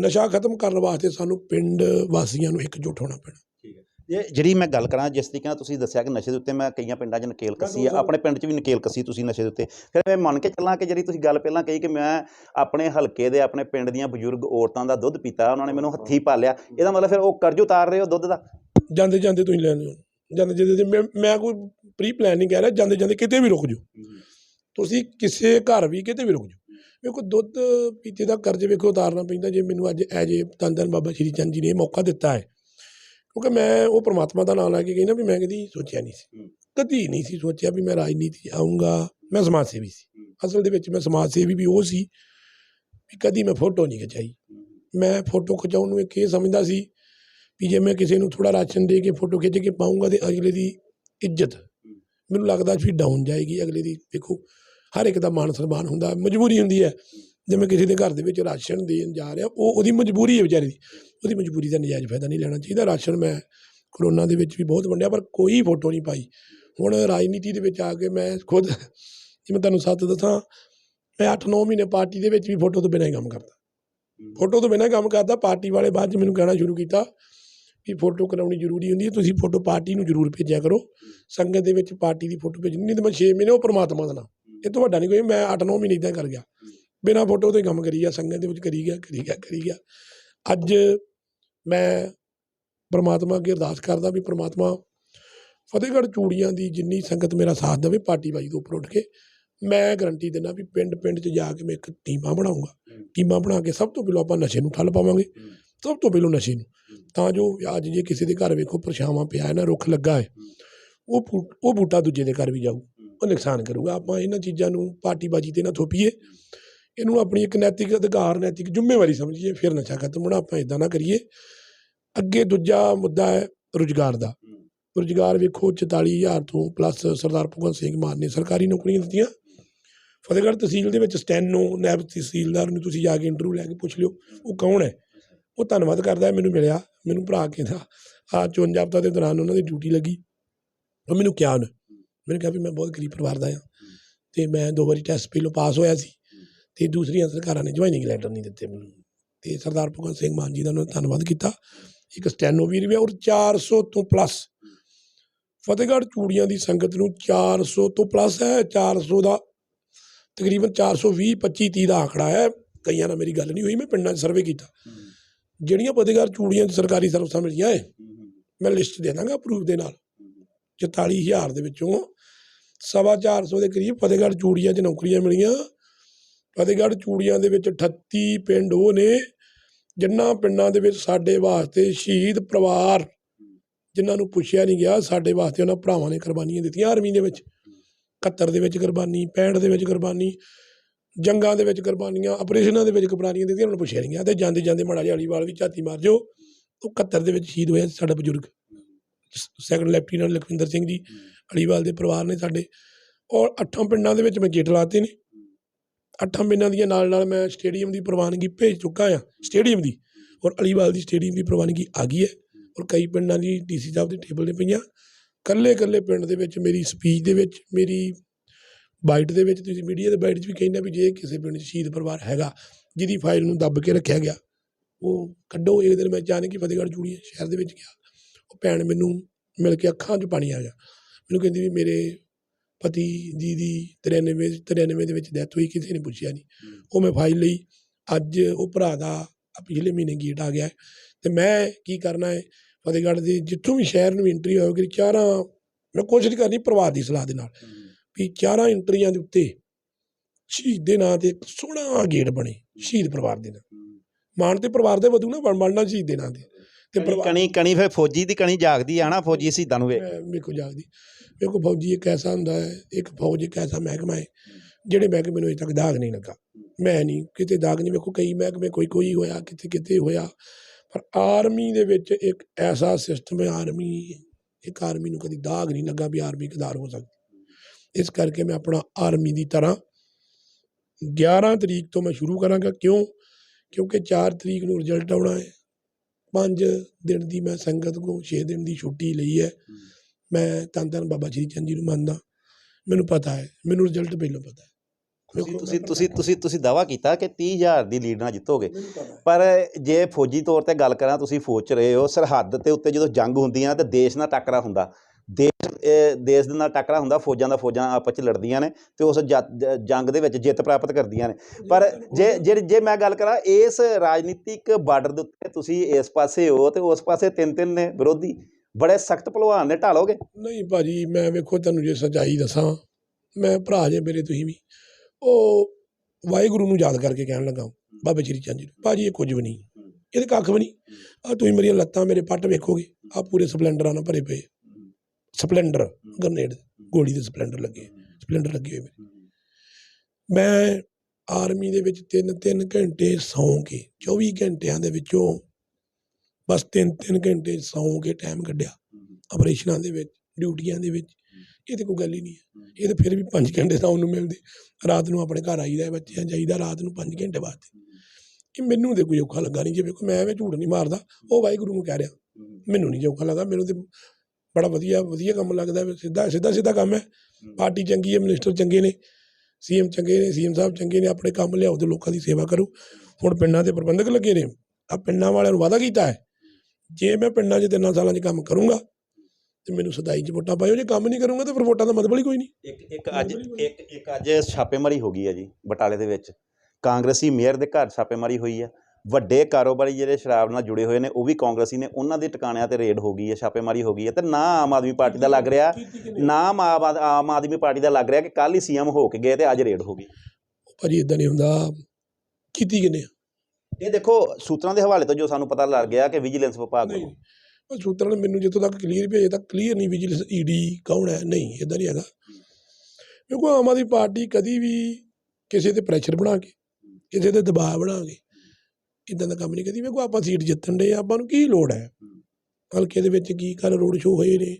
ਨਸ਼ਾ ਖਤਮ ਕਰਨ ਵਾਸਤੇ ਸਾਨੂੰ ਪਿੰਡ ਵਾਸੀਆਂ ਨੂੰ ਇਕਜੁੱਟ ਹੋਣਾ ਪੈਣਾ। ਜਿਹੜੀ ਮੈਂ ਗੱਲ ਕਰਾਂ ਜਿਸ ਤਰੀਕੇ ਨਾਲ ਤੁਸੀਂ ਦੱਸਿਆ ਕਿ ਨਸ਼ੇ ਦੇ ਉੱਤੇ ਮੈਂ ਕਈਆਂ ਪਿੰਡਾਂ 'ਚ ਨਕੇਲ ਕੱਸੀ ਆ ਆਪਣੇ ਪਿੰਡ 'ਚ ਵੀ ਨਕੇਲ ਕੱਸੀ ਤੁਸੀਂ ਨਸ਼ੇ ਦੇ ਉੱਤੇ। ਫਿਰ ਮੈਂ ਮੰਨ ਕੇ ਚੱਲਾਂ ਕਿ ਜਿਹੜੀ ਤੁਸੀਂ ਗੱਲ ਪਹਿਲਾਂ ਕਹੀ ਕਿ ਮੈਂ ਆਪਣੇ ਹਲਕੇ ਦੇ ਆਪਣੇ ਪਿੰਡ ਦੀਆਂ ਬਜ਼ੁਰਗ ਔਰਤਾਂ ਦਾ ਦੁੱਧ ਪੀਤਾ ਉਹਨਾਂ ਨੇ ਮੈਨੂੰ ਹੱਥੀ ਪਾਲਿਆ। ਇਹਦਾ ਮਤਲਬ ਫਿਰ ਉਹ ਕਰਜ਼ ਉਤਾਰ ਰਹੇ ਹੋ ਦੁੱਧ ਦਾ? ਜਾਂਦੇ ਜਾਂਦੇ ਤੁਸੀਂ ਲੈਣ ਜਾਓ ਜਾਂਦੇ ਜਾਂਦੇ ਮੈਂ ਮੈਂ ਕੋਈ ਪ੍ਰੀ ਪਲਾਨ ਨਹੀਂ ਕਹਿ ਰਿਹਾ ਜਾਂਦੇ ਜਾਂਦੇ ਕਿਤੇ ਵੀ ਰੁਕ ਜਾਓ। ਤੁਸੀਂ ਕਿਸੇ ਘਰ ਵੀ ਕਿਤੇ ਵੀ ਰੁਕ ਜਾਓ। ਵੇਖੋ ਦੁੱਧ ਪੀਤੇ ਦਾ ਕਰਜ਼ ਵੇਖੋ ਉਤਾਰਨਾ ਪੈਂਦਾ ਜੇ ਮੈਨੂੰ ਅੱਜ ਐ ਜੇ ਧੰਨ ਧੰਨ ਬਾਬਾ ਸ਼੍ਰੀ ਚੰਦ ਜੀ ਨੇ ਮੌਕਾ ਦਿੱਤਾ ਹੈ। ਕਿਉਂਕਿ ਮੈਂ ਉਹ ਪ੍ਰਮਾਤਮਾ ਦਾ ਨਾਮ ਲੈ ਕੇ ਕਹਿੰਦਾ ਵੀ ਮੈਂ ਕਦੀ ਸੋਚਿਆ ਨਹੀਂ ਸੀ। ਕਦੀ ਨਹੀਂ ਸੀ ਸੋਚਿਆ ਵੀ ਮੈਂ ਰਾਜਨੀਤੀ ਆਉਂਗਾ ਮੈਂ ਸਮਾਜ ਸੇਵੀ ਸੀ। ਅਸਲ ਦੇ ਵਿੱਚ ਮੈਂ ਸਮਾਜ ਸੇਵੀ ਵੀ ਉਹ ਸੀ ਵੀ ਕਦੀ ਮੈਂ ਫੋਟੋ ਨਹੀਂ ਖਿਚਾਈ। ਮੈਂ ਫੋਟੋ ਖਿਚਾਉਣ ਨੂੰ ਇੱਕ ਇਹ ਸਮਝਦਾ ਸੀ ਵੀ ਜੇ ਮੈਂ ਕਿਸੇ ਨੂੰ ਥੋੜਾ ਰਾਸ਼ਨ ਦੇ ਕੇ ਫੋਟੋ ਖਿੱਚ ਕੇ ਪਾਉਂਗਾ ਤੇ ਅਗਲੇ ਦੀ ਇੱਜ਼ਤ ਮੈਨੂੰ ਲੱਗਦਾ ਵੀ ਡਾਊਨ ਜਾਏਗੀ ਅਗਲੇ ਦੀ। ਦੇਖੋ ਹਰ ਇੱਕ ਦਾ ਮਾਨ ਸਨਮਾਨ ਹੁੰਦਾ ਮਜਬੂਰੀ ਹੁੰਦੀ ਹੈ। ਜੇ ਮੈਂ ਕਿਸੇ ਦੇ ਘਰ ਦੇ ਵਿੱਚ ਰਾਸ਼ਨ ਦੇਣ ਜਾ ਰਿਹਾ, ਉਹ ਉਹਦੀ ਮਜਬੂਰੀ ਹੈ ਵਿਚਾਰੇ ਦੀ। ਉਹਦੀ ਮਜਬੂਰੀ ਦਾ ਨਜਾਇਜ਼ ਫਾਇਦਾ ਨਹੀਂ ਲੈਣਾ ਚਾਹੀਦਾ। ਰਾਸ਼ਨ ਮੈਂ ਕਰੋਨਾ ਦੇ ਵਿੱਚ ਵੀ ਬਹੁਤ ਵੰਡਿਆ, ਪਰ ਕੋਈ ਫੋਟੋ ਨਹੀਂ ਪਾਈ। ਹੁਣ ਰਾਜਨੀਤੀ ਦੇ ਵਿੱਚ ਆ ਕੇ ਮੈਂ ਖੁਦ ਕਿ ਮੈਂ ਤੁਹਾਨੂੰ ਸੱਤ ਦੱਸਾਂ, ਮੈਂ 8-9 ਮਹੀਨੇ ਪਾਰਟੀ ਦੇ ਵਿੱਚ ਵੀ ਫੋਟੋ ਤੋਂ ਬਿਨਾਂ ਹੀ ਕੰਮ ਕਰਦਾ। ਫੋਟੋ ਤੋਂ ਬਿਨਾਂ ਕੰਮ ਕਰਦਾ, ਪਾਰਟੀ ਵਾਲੇ ਬਾਅਦ ਚ ਮੈਨੂੰ ਕਹਿਣਾ ਸ਼ੁਰੂ ਕੀਤਾ ਵੀ ਫੋਟੋ ਕਰਾਉਣੀ ਜ਼ਰੂਰੀ ਹੁੰਦੀ ਹੈ, ਤੁਸੀਂ ਫੋਟੋ ਪਾਰਟੀ ਨੂੰ ਜ਼ਰੂਰ ਭੇਜਿਆ ਕਰੋ। ਸੰਗਤ ਦੇ ਵਿੱਚ ਪਾਰਟੀ ਦੀ ਫੋਟੋ ਭੇਜਣੀ, ਨਹੀਂ ਤਾਂ ਮੈਂ 6 ਮਹੀਨੇ ਉਹ ਪ੍ਰਮਾਤਮਾ ਦਾ ਨਾਮ। ਇਹ ਤੋਂ ਵੱਡਾ ਨਹੀਂ ਕੋਈ, ਮੈਂ 8-9 ਮਹੀਨੇ ਇਦਾਂ ਕਰ ਗਿਆ। ਬਿਨਾਂ ਫੋਟੋ ਤੋਂ ਕੰਮ ਕਰੀ ਗਿਆ ਸੰਗਤ ਦੇ ਵਿੱਚ ਕਰੀ ਗਿਆ ਕਰੀ ਗਿਆ ਕਰੀ ਗਿਆ। ਅੱਜ ਮੈਂ ਪ੍ਰਮਾਤਮਾ ਅੱਗੇ ਅਰਦਾਸ ਕਰਦਾ ਵੀ ਪ੍ਰਮਾਤਮਾ ਫਤਿਹਗੜ੍ਹ ਚੂੜੀਆਂ ਦੀ ਜਿੰਨੀ ਸੰਗਤ ਮੇਰਾ ਸਾਥ ਦੇਵੇ ਪਾਰਟੀ ਬਾਜੀ ਤੋਂ ਉੱਪਰ ਉੱਠ ਕੇ ਮੈਂ ਗਰੰਟੀ ਦਿੰਦਾ ਵੀ ਪਿੰਡ ਪਿੰਡ 'ਚ ਜਾ ਕੇ ਮੈਂ ਇੱਕ ਟੀਮਾਂ ਬਣਾਉਂਗਾ। ਟੀਮਾਂ ਬਣਾ ਕੇ ਸਭ ਤੋਂ ਪਹਿਲਾਂ ਆਪਾਂ ਨਸ਼ੇ ਨੂੰ ਠੱਲ ਪਾਵਾਂਗੇ। ਸਭ ਤੋਂ ਪਹਿਲਾਂ ਨਸ਼ੇ ਨੂੰ। ਤਾਂ ਜੋ ਅੱਜ ਜੇ ਕਿਸੇ ਦੇ ਘਰ ਵੇਖੋ ਪਰਛਾਵਾਂ ਪਿਆ ਹੈ ਨਾ ਰੁੱਖ ਲੱਗਾ ਹੈ ਉਹ ਉਹ ਬੂਟਾ ਦੂਜੇ ਦੇ ਘਰ ਵੀ ਜਾਊ। ਉਹ ਨੁਕਸਾਨ ਕਰੂਗਾ। ਆਪਾਂ ਇਹਨਾਂ ਚੀਜ਼ਾਂ ਨੂੰ ਪਾਰਟੀ ਬਾਜੀ ਤੇ ਨਾ ਥੋਪੀਏ। ਇਹਨੂੰ ਆਪਣੀ ਇੱਕ ਨੈਤਿਕ ਅਧਿਕਾਰ ਨੈਤਿਕ ਜ਼ਿੰਮੇਵਾਰੀ ਸਮਝੀਏ ਫਿਰ ਨਸ਼ਾ ਖਤਮ ਹੋਣਾ ਆਪਾਂ ਇਦਾਂ ਨਾ ਕਰੀਏ। ਅੱਗੇ ਦੂਜਾ ਮੁੱਦਾ ਹੈ ਰੁਜ਼ਗਾਰ ਦਾ। ਰੁਜ਼ਗਾਰ ਵੇਖੋ 44000 ਤੋਂ ਪਲੱਸ ਸਰਦਾਰ ਭਗਵੰਤ ਸਿੰਘ ਮਾਨ ਨੇ ਸਰਕਾਰੀ ਨੌਕਰੀਆਂ ਦਿੱਤੀਆਂ। ਫਤਿਹਗੜ੍ਹ ਤਹਿਸੀਲ ਦੇ ਵਿੱਚ ਸਟੈਨੋ ਨਾਇਬ ਤਹਿਸੀਲਦਾਰ ਨੂੰ ਤੁਸੀਂ ਜਾ ਕੇ ਇੰਟਰਵਿਊ ਲੈ ਕੇ ਪੁੱਛ ਲਿਓ ਉਹ ਕੌਣ ਹੈ? ਉਹ ਧੰਨਵਾਦ ਕਰਦਾ ਮੈਨੂੰ ਮਿਲਿਆ ਮੈਨੂੰ ਭਰਾ ਕਹਿੰਦਾ ਆ ਚੋਣ ਜਾਬਤਾ ਦੇ ਦੌਰਾਨ ਉਹਨਾਂ ਦੀ ਡਿਊਟੀ ਲੱਗੀ। ਉਹ ਮੈਨੂੰ ਕਿਹਾ ਉਹਨੇ। ਮੈਨੂੰ ਕਿਹਾ ਵੀ ਮੈਂ ਬਹੁਤ ਗਰੀਬ ਪਰਿਵਾਰ ਦਾ ਹਾਂ ਤੇ ਮੈਂ ਦੋ ਵਾਰੀ ਟੈਸਟ ਪਹਿਲੋਂ ਪਾਸ ਹੋਇਆ ਸੀ। ਤੇ ਦੂਸਰੀਆਂ ਸਰਕਾਰਾਂ ਨੇ ਜੁਆਇਨਿੰਗ ਲੈਟਰ ਨਹੀਂ ਦਿੱਤੇ ਮੈਨੂੰ। ਤੇ ਸਰਦਾਰ ਭਗਵੰਤ ਸਿੰਘ ਮਾਨ ਜੀ ਦਾ ਉਹਨਾਂ ਨੇ ਧੰਨਵਾਦ ਕੀਤਾ। ਇੱਕ ਸਟੈਨੋ ਵੀ ਹੈ ਔਰ 400 ਤੋਂ ਪਲੱਸ ਫਤਿਹਗੜ੍ਹ ਚੂੜੀਆਂ ਦੀ ਸੰਗਤ ਨੂੰ 400 ਤੋਂ ਪਲੱਸ ਹੈ। 400 ਦਾ ਤਕਰੀਬਨ 420 25 30 ਦਾ ਆંકੜਾ ਹੈ। ਕਈਆਂ ਨਾਲ ਮੇਰੀ ਗੱਲ ਨਹੀਂ ਹੋਈ ਮੈਂ ਪਿੰਡਾਂ 'ਚ ਸਰਵੇ ਕੀਤਾ। ਜਿਹੜੀਆਂ ਫਤਿਹਗੜ੍ਹ ਚੂੜੀਆਂ 'ਚ ਸਰਕਾਰੀ ਸਰਵਿਸਾਂ ਮਿਲੀਆਂ ਹੈ ਮੈਂ ਲਿਸਟ ਦੇ ਦਾਂਗਾ ਪ੍ਰੂਫ ਦੇ ਨਾਲ। 44000 ਦੇ ਵਿੱਚੋਂ ਸਵਾ ਚਾਰ ਸੌ ਦੇ ਕਰੀਬ ਫਤਿਹਗੜ੍ਹ ਚੂੜੀਆਂ 'ਚ ਨੌਕਰੀਆਂ ਮਿਲੀਆਂ। ਫਤਿਹਗੜ੍ਹ ਚੂੜੀਆਂ ਦੇ ਵਿੱਚ 38 ਪਿੰਡ ਉਹ ਨੇ, ਜਿਨ੍ਹਾਂ ਪਿੰਡਾਂ ਦੇ ਵਿੱਚ ਸਾਡੇ ਵਾਸਤੇ ਸ਼ਹੀਦ ਪਰਿਵਾਰ, ਜਿਨ੍ਹਾਂ ਨੂੰ ਪੁੱਛਿਆ ਨਹੀਂ ਗਿਆ, ਸਾਡੇ ਵਾਸਤੇ ਉਹਨਾਂ ਭਰਾਵਾਂ ਨੇ ਕੁਰਬਾਨੀਆਂ ਦਿੱਤੀਆਂ, ਆਰਮੀ ਦੇ ਵਿੱਚ 71 ਦੇ ਵਿੱਚ ਕੁਰਬਾਨੀ 65 ਦੇ ਵਿੱਚ ਕੁਰਬਾਨੀ, ਜੰਗਾਂ ਦੇ ਵਿੱਚ ਕੁਰਬਾਨੀਆਂ, ਆਪਰੇਸ਼ਨਾਂ ਦੇ ਵਿੱਚ ਕੁਰਬਾਨੀਆਂ ਦਿੱਤੀਆਂ, ਉਹਨਾਂ ਨੂੰ ਪੁੱਛਿਆ ਨਹੀਂ ਗਿਆ, ਤੇ ਜਾਂਦੇ ਜਾਂਦੇ ਮਾੜਾ ਜਿਹਾ ਅਲੀਵਾਲ ਵੀ ਝਾਤੀ ਮਾਰ ਜੋ ਉਹ 71 ਦੇ ਵਿੱਚ ਸ਼ਹੀਦ ਹੋਇਆ ਸਾਡਾ ਬਜ਼ੁਰਗ ਸੈਕੰਡ ਲੈਫਟੀਨੈਂਟ ਲਖਵਿੰਦਰ ਸਿੰਘ ਜੀ, ਅਲੀਵਾਲ ਦੇ ਪਰਿਵਾਰ ਨੇ ਸਾਡੇ, ਔਰ ਅੱਠਾਂ ਪਿੰਡਾਂ ਦੇ ਵਿੱਚ ਮੈਂ ਗੇਟ ਲਾਤੇ ਨੇ ਅੱਠਾਂ ਪਿੰਡਾਂ ਦੀਆਂ ਨਾਲ ਨਾਲ ਮੈਂ ਸਟੇਡੀਅਮ ਦੀ ਪ੍ਰਵਾਨਗੀ ਭੇਜ ਚੁੱਕਾ ਆ ਸਟੇਡੀਅਮ ਦੀ। ਔਰ ਅਲੀਵਾਲ ਦੀ ਸਟੇਡੀਅਮ ਦੀ ਪ੍ਰਵਾਨਗੀ ਆ ਗਈ ਹੈ। ਔਰ ਕਈ ਪਿੰਡਾਂ ਦੀ ਡੀਸੀ ਸਾਹਿਬ ਦੇ ਟੇਬਲ ਤੇ ਪਈਆਂ। ਕੱਲੇ ਕੱਲੇ ਪਿੰਡ ਦੇ ਵਿੱਚ ਮੇਰੀ ਸਪੀਚ ਦੇ ਵਿੱਚ, ਮੇਰੀ ਬਾਈਟ ਦੇ ਵਿੱਚ, ਤੁਸੀਂ ਮੀਡੀਆ ਦੇ ਬਾਈਟ 'ਚ ਵੀ ਕਹਿੰਦੇ ਵੀ ਜੇ ਕਿਸੇ ਪਿੰਡ 'ਚ ਸ਼ਹੀਦ ਪਰਿਵਾਰ ਹੈਗਾ, ਜਿਹਦੀ ਫਾਈਲ ਨੂੰ ਦੱਬ ਕੇ ਰੱਖਿਆ ਗਿਆ, ਉਹ ਕੱਢੋ। ਇੱਕ ਦਿਨ ਮੈਂ ਅਚਾਨਕ ਕਿ ਫਤਿਹਗੜ੍ਹ ਚੂੜੀਆਂ ਸ਼ਹਿਰ ਦੇ ਵਿੱਚ ਗਿਆ। ਉਹ ਭੈਣ ਮੈਨੂੰ ਮਿਲ ਕੇ ਅੱਖਾਂ 'ਚ ਪਾਣੀ ਆ ਗਿਆ। ਮੈਨੂੰ ਕਹਿੰਦੀ ਵੀ ਮੇਰੇ ਪਤੀ ਜੀ ਦੀ 93 93 ਦੇ ਵਿੱਚ ਡੈਥ ਹੋਈ ਕਿਸੇ ਨੇ ਪੁੱਛਿਆ ਨਹੀਂ। ਉਹ ਮੈਂ ਫਾਈਲ ਲਈ। ਅੱਜ ਉਹ ਭਰਾ ਦਾ ਪਿਛਲੇ ਮਹੀਨੇ ਗੇਟ ਆ ਗਿਆ ਤੇ ਮੈਂ ਕੀ ਕਰਨਾ ਹੈ? ਫਤਿਹਗੜ੍ਹ ਦੇ ਜਿੱਥੋਂ ਵੀ ਸ਼ਹਿਰ ਨੂੰ ਐਂਟਰੀ ਹੋਵੇਗੀ ਚਾਰਾਂ ਮੈਂ ਕੋਸ਼ਿਸ਼ ਕਰਨੀ ਪਰਿਵਾਰ ਦੀ ਸਲਾਹ ਦੇ ਨਾਲ ਵੀ ਚਾਰਾਂ ਐਂਟਰੀਆਂ ਦੇ ਉੱਤੇ ਸ਼ਹੀਦ ਦੇ ਨਾਂ ਤੇ ਇੱਕ ਸੋਹਣਾ ਗੇਟ ਬਣੇ ਸ਼ਹੀਦ ਪਰਿਵਾਰ ਦੇ ਨਾਂ। ਮਾਨ ਤੇ ਪਰਿਵਾਰ ਦੇ ਵਧੂ ਨਾ ਬਣ ਬਣਨਾ ਸ਼ਹੀਦ ਦੇ ਨਾਂ ਤੇ। ਤੇ ਪਰਿਵਾਰ ਕਣੀ ਕਣੀ ਫਿਰ ਫੌਜੀ ਦੀ ਕਣੀ ਜਾਗਦੀ ਆ ਨਾ ਫੌਜੀ ਸ਼ਹੀਦਾਂ ਨੂੰ ਵੇਖ। ਮੈਂ ਮੇਰੇ ਕੋਲ ਜਾਗਦੀ। ਮੇਰੇ ਕੋਲ ਫੌਜੀ ਇੱਕ ਐਸਾ ਹੁੰਦਾ ਹੈ ਇੱਕ ਫੌਜ ਇੱਕ ਐਸਾ ਮਹਿਕਮਾ ਹੈ ਜਿਹੜੇ ਮਹਿਕਮੇ ਨੂੰ ਅਜੇ ਤੱਕ ਦਾਗ ਨਹੀਂ ਲੱਗਾ। ਮੈਂ ਨਹੀਂ ਕਿਤੇ ਦਾਗ ਨਹੀਂ ਵੇਖੋ ਕਈ ਮਹਿਕਮੇ ਕੋਈ ਕੋਈ ਹੋਇਆ ਕਿਤੇ ਕਿਤੇ ਹੋਇਆ ਪਰ ਆਰਮੀ ਦੇ ਵਿੱਚ ਇੱਕ ਐਸਾ ਸਿਸਟਮ ਹੈ ਆਰਮੀ ਇੱਕ ਆਰਮੀ ਨੂੰ ਕਦੀ ਦਾਗ ਨਹੀਂ ਲੱਗਾ ਵੀ ਆਰਮੀ ਕਿਦਾਰ ਹੋ ਸਕਦੀ। ਇਸ ਕਰਕੇ ਮੈਂ ਆਪਣਾ ਆਰਮੀ ਦੀ ਤਰ੍ਹਾਂ 11 ਤਰੀਕ ਤੋਂ ਮੈਂ ਸ਼ੁਰੂ ਕਰਾਂਗਾ। ਕਿਉਂ? ਕਿਉਂਕਿ 4 ਤਰੀਕ ਨੂੰ ਰਿਜ਼ਲਟ ਆਉਣਾ ਹੈ। 5 ਦਿਨ ਦੀ ਮੈਂ ਸੰਗਤ ਕੋ 6 ਦਿਨ ਦੀ ਛੁੱਟੀ ਲਈ ਹੈ। ਮੈਂ ਧੰਨ ਧੰਨ ਬਾਬਾ ਸ਼੍ਰੀ ਚੰਦ ਜੀ ਨੂੰ ਮੰਨਦਾ। ਮੈਨੂੰ ਪਤਾ ਹੈ ਮੈਨੂੰ ਰਿਜ਼ਲਟ ਪਹਿਲਾਂ ਪਤਾ ਹੈ। ਤੁਸੀਂ ਤੁਸੀਂ ਤੁਸੀਂ ਤੁਸੀਂ ਦਾਵਾ ਕੀਤਾ ਕਿ 30000 ਦੀ ਲੀਡ ਨਾਲ ਜਿੱਤੋਗੇ। ਪਰ ਜੇ ਫੌਜੀ ਤੌਰ ਤੇ ਗੱਲ ਕਰਾਂ ਤੁਸੀਂ ਫੌਜ 'ਚ ਰਹੇ ਹੋ ਸਰਹੱਦ ਤੇ ਉੱਤੇ ਜਦੋਂ ਜੰਗ ਹੁੰਦੀਆਂ ਤੇ ਦੇਸ਼ ਨਾਲ ਟੱਕਰਾ ਹੁੰਦਾ। ਦੇਸ਼ ਇਹ ਦੇਸ਼ ਦੇ ਨਾਲ ਟੱਕਰਾ ਹੁੰਦਾ ਫੌਜਾਂ ਦਾ ਫੌਜਾਂ ਆਪਸ 'ਚ ਲੜਦੀਆਂ ਨੇ ਤੇ ਉਸ ਜੰਗ ਦੇ ਵਿੱਚ ਜਿੱਤ ਪ੍ਰਾਪਤ ਕਰਦੀਆਂ ਨੇ। ਪਰ ਜੇ ਜੇ ਜੇ ਮੈਂ ਗੱਲ ਕਰਾਂ ਇਸ ਰਾਜਨੀਤਿਕ ਬਾਰਡਰ ਦੇ ਉੱਤੇ ਤੁਸੀਂ ਇਸ ਪਾਸੇ ਹੋ ਤੇ ਉਸ ਪਾਸੇ ਤਿੰਨ ਤਿੰਨ ਨੇ ਵਿਰੋਧੀ ਬੜੇ ਸਖਤ ਭਲਵਾਨ ਨੇ ਢਾਲੋਗੇ? ਨਹੀਂ ਭਾਜੀ ਮੈਂ ਵੇਖੋ ਤੁਹਾਨੂੰ ਜੇ ਸੱਚਾਈ ਦੱਸਾਂ ਮੈਂ ਭਰਾ ਜੇ ਮੇਰੇ ਤੁਸੀਂ ਵੀ ਉਹ ਵਾਹਿਗੁਰੂ ਨੂੰ ਯਾਦ ਕਰਕੇ ਕਹਿਣ ਲੱਗਾ ਬਾਬਾ ਸ਼੍ਰੀ ਚੰਦ ਜੀ ਭਾਜੀ ਇਹ ਕੁਝ ਵੀ ਨਹੀਂ ਇਹਦੇ ਕੱਖ ਵੀ ਨਹੀਂ ਆ ਤੁਸੀਂ ਮੇਰੀਆਂ ਲੱਤਾਂ ਮੇਰੇ ਪੱਟ ਵੇਖੋਗੇ ਆ ਪੂਰੇ ਸਪਲੈਂਡਰਾਂ ਨਾਲ ਭਰੇ ਪਏ। ਸਪਲੈਂਡਰ ਗਰਨੇਡ ਗੋਲੀ ਦੇ ਸਪਲੈਂਡਰ ਲੱਗੇ ਸਪਲੈਂਡਰ ਲੱਗੇ ਹੋਏ ਮੇਰੇ। ਮੈਂ ਆਰਮੀ ਦੇ ਵਿੱਚ ਤਿੰਨ ਤਿੰਨ ਘੰਟੇ ਸੌਂ ਕੇ 24 ਘੰਟਿਆਂ ਦੇ ਵਿੱਚੋਂ ਬਸ ਤਿੰਨ ਤਿੰਨ ਘੰਟੇ ਸੌਂ ਕੇ ਟਾਈਮ ਕੱਢਿਆ। ਆਪਰੇਸ਼ਨਾਂ ਦੇ ਵਿੱਚ ਡਿਊਟੀਆਂ ਦੇ ਵਿੱਚ ਇਹ ਤੇ ਕੋਈ ਗੱਲ ਹੀ ਨਹੀਂ ਹੈ। ਇਹ ਤਾਂ ਫਿਰ ਵੀ 5 ਘੰਟੇ ਸੌਣ ਨੂੰ ਮਿਲਦੇ। ਰਾਤ ਨੂੰ ਆਪਣੇ ਘਰ ਆਈਦਾ ਹੈ, ਬੱਚਿਆਂ ਜਾਈਦਾ ਰਾਤ ਨੂੰ 5 ਘੰਟੇ ਬਾਅਦ। ਇਹ ਮੈਨੂੰ ਤੇ ਕੋਈ ਔਖਾ ਲੱਗਾ ਨਹੀਂ। ਜੇ ਵੇਖੋ ਮੈਂ ਐਵੇਂ ਝੂਠ ਨਹੀਂ ਮਾਰਦਾ। ਉਹ ਵਾਹਿਗੁਰੂ ਨੂੰ ਕਹਿ ਰਿਹਾ। ਮੈਨੂੰ ਨਹੀਂ ਔਖਾ ਲੱਗਾ। ਮੈਨੂੰ ਤੇ ਬੜਾ ਵਧੀਆ ਵਧੀਆ ਕੰਮ ਲੱਗਦਾ ਵੀ ਸਿੱਧਾ ਸਿੱਧਾ ਸਿੱਧਾ ਕੰਮ ਹੈ। ਪਾਰਟੀ ਚੰਗੀ ਹੈ ਮਿਨਿਸਟਰ ਚੰਗੇ ਨੇ ਸੀਐਮ ਚੰਗੇ ਨੇ ਸੀਐਮ ਸਾਹਿਬ ਚੰਗੇ ਨੇ ਆਪਣੇ ਕੰਮ ਲਿਆਓ ਤੇ ਲੋਕਾਂ ਦੀ ਸੇਵਾ ਕਰੋ। ਹੁਣ ਪਿੰਡਾਂ ਦੇ ਪ੍ਰਬੰਧਕ ਲੱਗੇ ਨੇ ਆ ਪਿੰਡਾਂ ਵਾਲਿਆਂ ਨੂੰ ਵਾਅਦਾ ਕੀਤਾ ਹੈ ਜੇ ਮੈਂ ਪਿੰਡਾਂ 'ਚ ਤਿੰਨਾਂ ਸਾਲਾਂ 'ਚ ਕੰਮ ਕਰੂੰਗਾ ਤੇ ਮੈਨੂੰ ਸਦਾਈ 'ਚ ਵੋਟਾਂ ਪਾਇਓ ਜੇ ਕੰਮ ਨਹੀਂ ਕਰੂੰਗਾ ਤੇ ਫਿਰ ਵੋਟਾਂ ਦਾ ਮਤਲਬ ਹੀ ਕੋਈ ਨਹੀਂ। ਇੱਕ ਇੱਕ ਅੱਜ ਇੱਕ ਇੱਕ ਅੱਜ ਛਾਪੇਮਾਰੀ ਹੋ ਗਈ ਹੈ ਜੀ ਬਟਾਲੇ ਦੇ ਵਿੱਚ। ਕਾਂਗਰਸੀ ਮੇਅਰ ਦੇ ਘਰ ਛਾਪੇਮਾਰੀ ਹੋਈ ਹੈ ਵੱਡੇ ਕਾਰੋਬਾਰੀ ਜਿਹੜੇ ਸ਼ਰਾਬ ਨਾਲ ਜੁੜੇ ਹੋਏ ਨੇ ਉਹ ਵੀ ਕਾਂਗਰਸੀ ਨੇ ਉਹਨਾਂ ਦੇ ਟਿਕਾਣਿਆਂ ਤੇ ਰੇਡ ਹੋ ਗਈ ਹੈ ਛਾਪੇਮਾਰੀ ਹੋ ਗਈ ਹੈ ਤੇ ਨਾ ਆਮ ਆਦਮੀ ਪਾਰਟੀ ਦਾ ਲੱਗ ਰਿਹਾ ਨਾਮ ਆਮ ਆਦ- ਆਮ ਆਦਮੀ ਪਾਰਟੀ ਦਾ ਲੱਗ ਰਿਹਾ ਕਿ ਕੱਲ ਹੀ ਸੀਐਮ ਹੋ ਕੇ ਗਏ ਤੇ ਅੱਜ ਰੇਡ ਹੋ ਗਈ। ਭਾਜੀ ਇਦਾਂ ਨਹੀਂ ਹੁੰਦਾ। ਕੀਤੀ ਕਿਨੇ ਇਹ ਦੇਖੋ ਸੂਤਰਾਂ ਦੇ ਹਵਾਲੇ ਤੋਂ ਜੋ ਸਾਨੂੰ ਪਤਾ ਲੱਗ ਗਿਆ ਕਿ ਵਿਜੀਲੈਂਸ ਵਿਭਾਗ ਪਰ ਸੂਤਰਾਂ ਨੇ ਮੈਨੂੰ ਜਿੱਥੋਂ ਤੱਕ ਕਲੀਅਰ ਭੇਜੇ ਤੱਕ ਕਲੀਅਰ ਨਹੀਂ ਵਿਜੀਲੈਂਸ ਈਡੀ ਕੌਣ ਹੈ ਨਹੀਂ ਇਦਾਂ ਨਹੀਂ ਹੈਗਾ। ਕਿਉਂਕਿ ਆਮ ਆਦਮੀ ਪਾਰਟੀ ਕਦੀ ਵੀ ਕਿਸੇ ਤੇ ਪ੍ਰੈਸ਼ਰ ਬਣਾ ਕੇ ਕਿਸੇ ਤੇ ਦਬਾਅ ਬਣਾ ਕੇ ਇਦਾਂ ਦਾ ਕੰਮ ਨਹੀਂ ਕਦੀ ਵੇਖੋ ਆਪਾਂ ਸੀਟ ਜਿੱਤਣ ਦੇ ਆਪਾਂ ਨੂੰ ਕੀ ਲੋੜ ਹੈ? ਹਲਕੇ ਦੇ ਵਿੱਚ ਕੀ ਕੱਲ ਰੋਡ ਸ਼ੋਅ ਹੋਏ ਨੇ।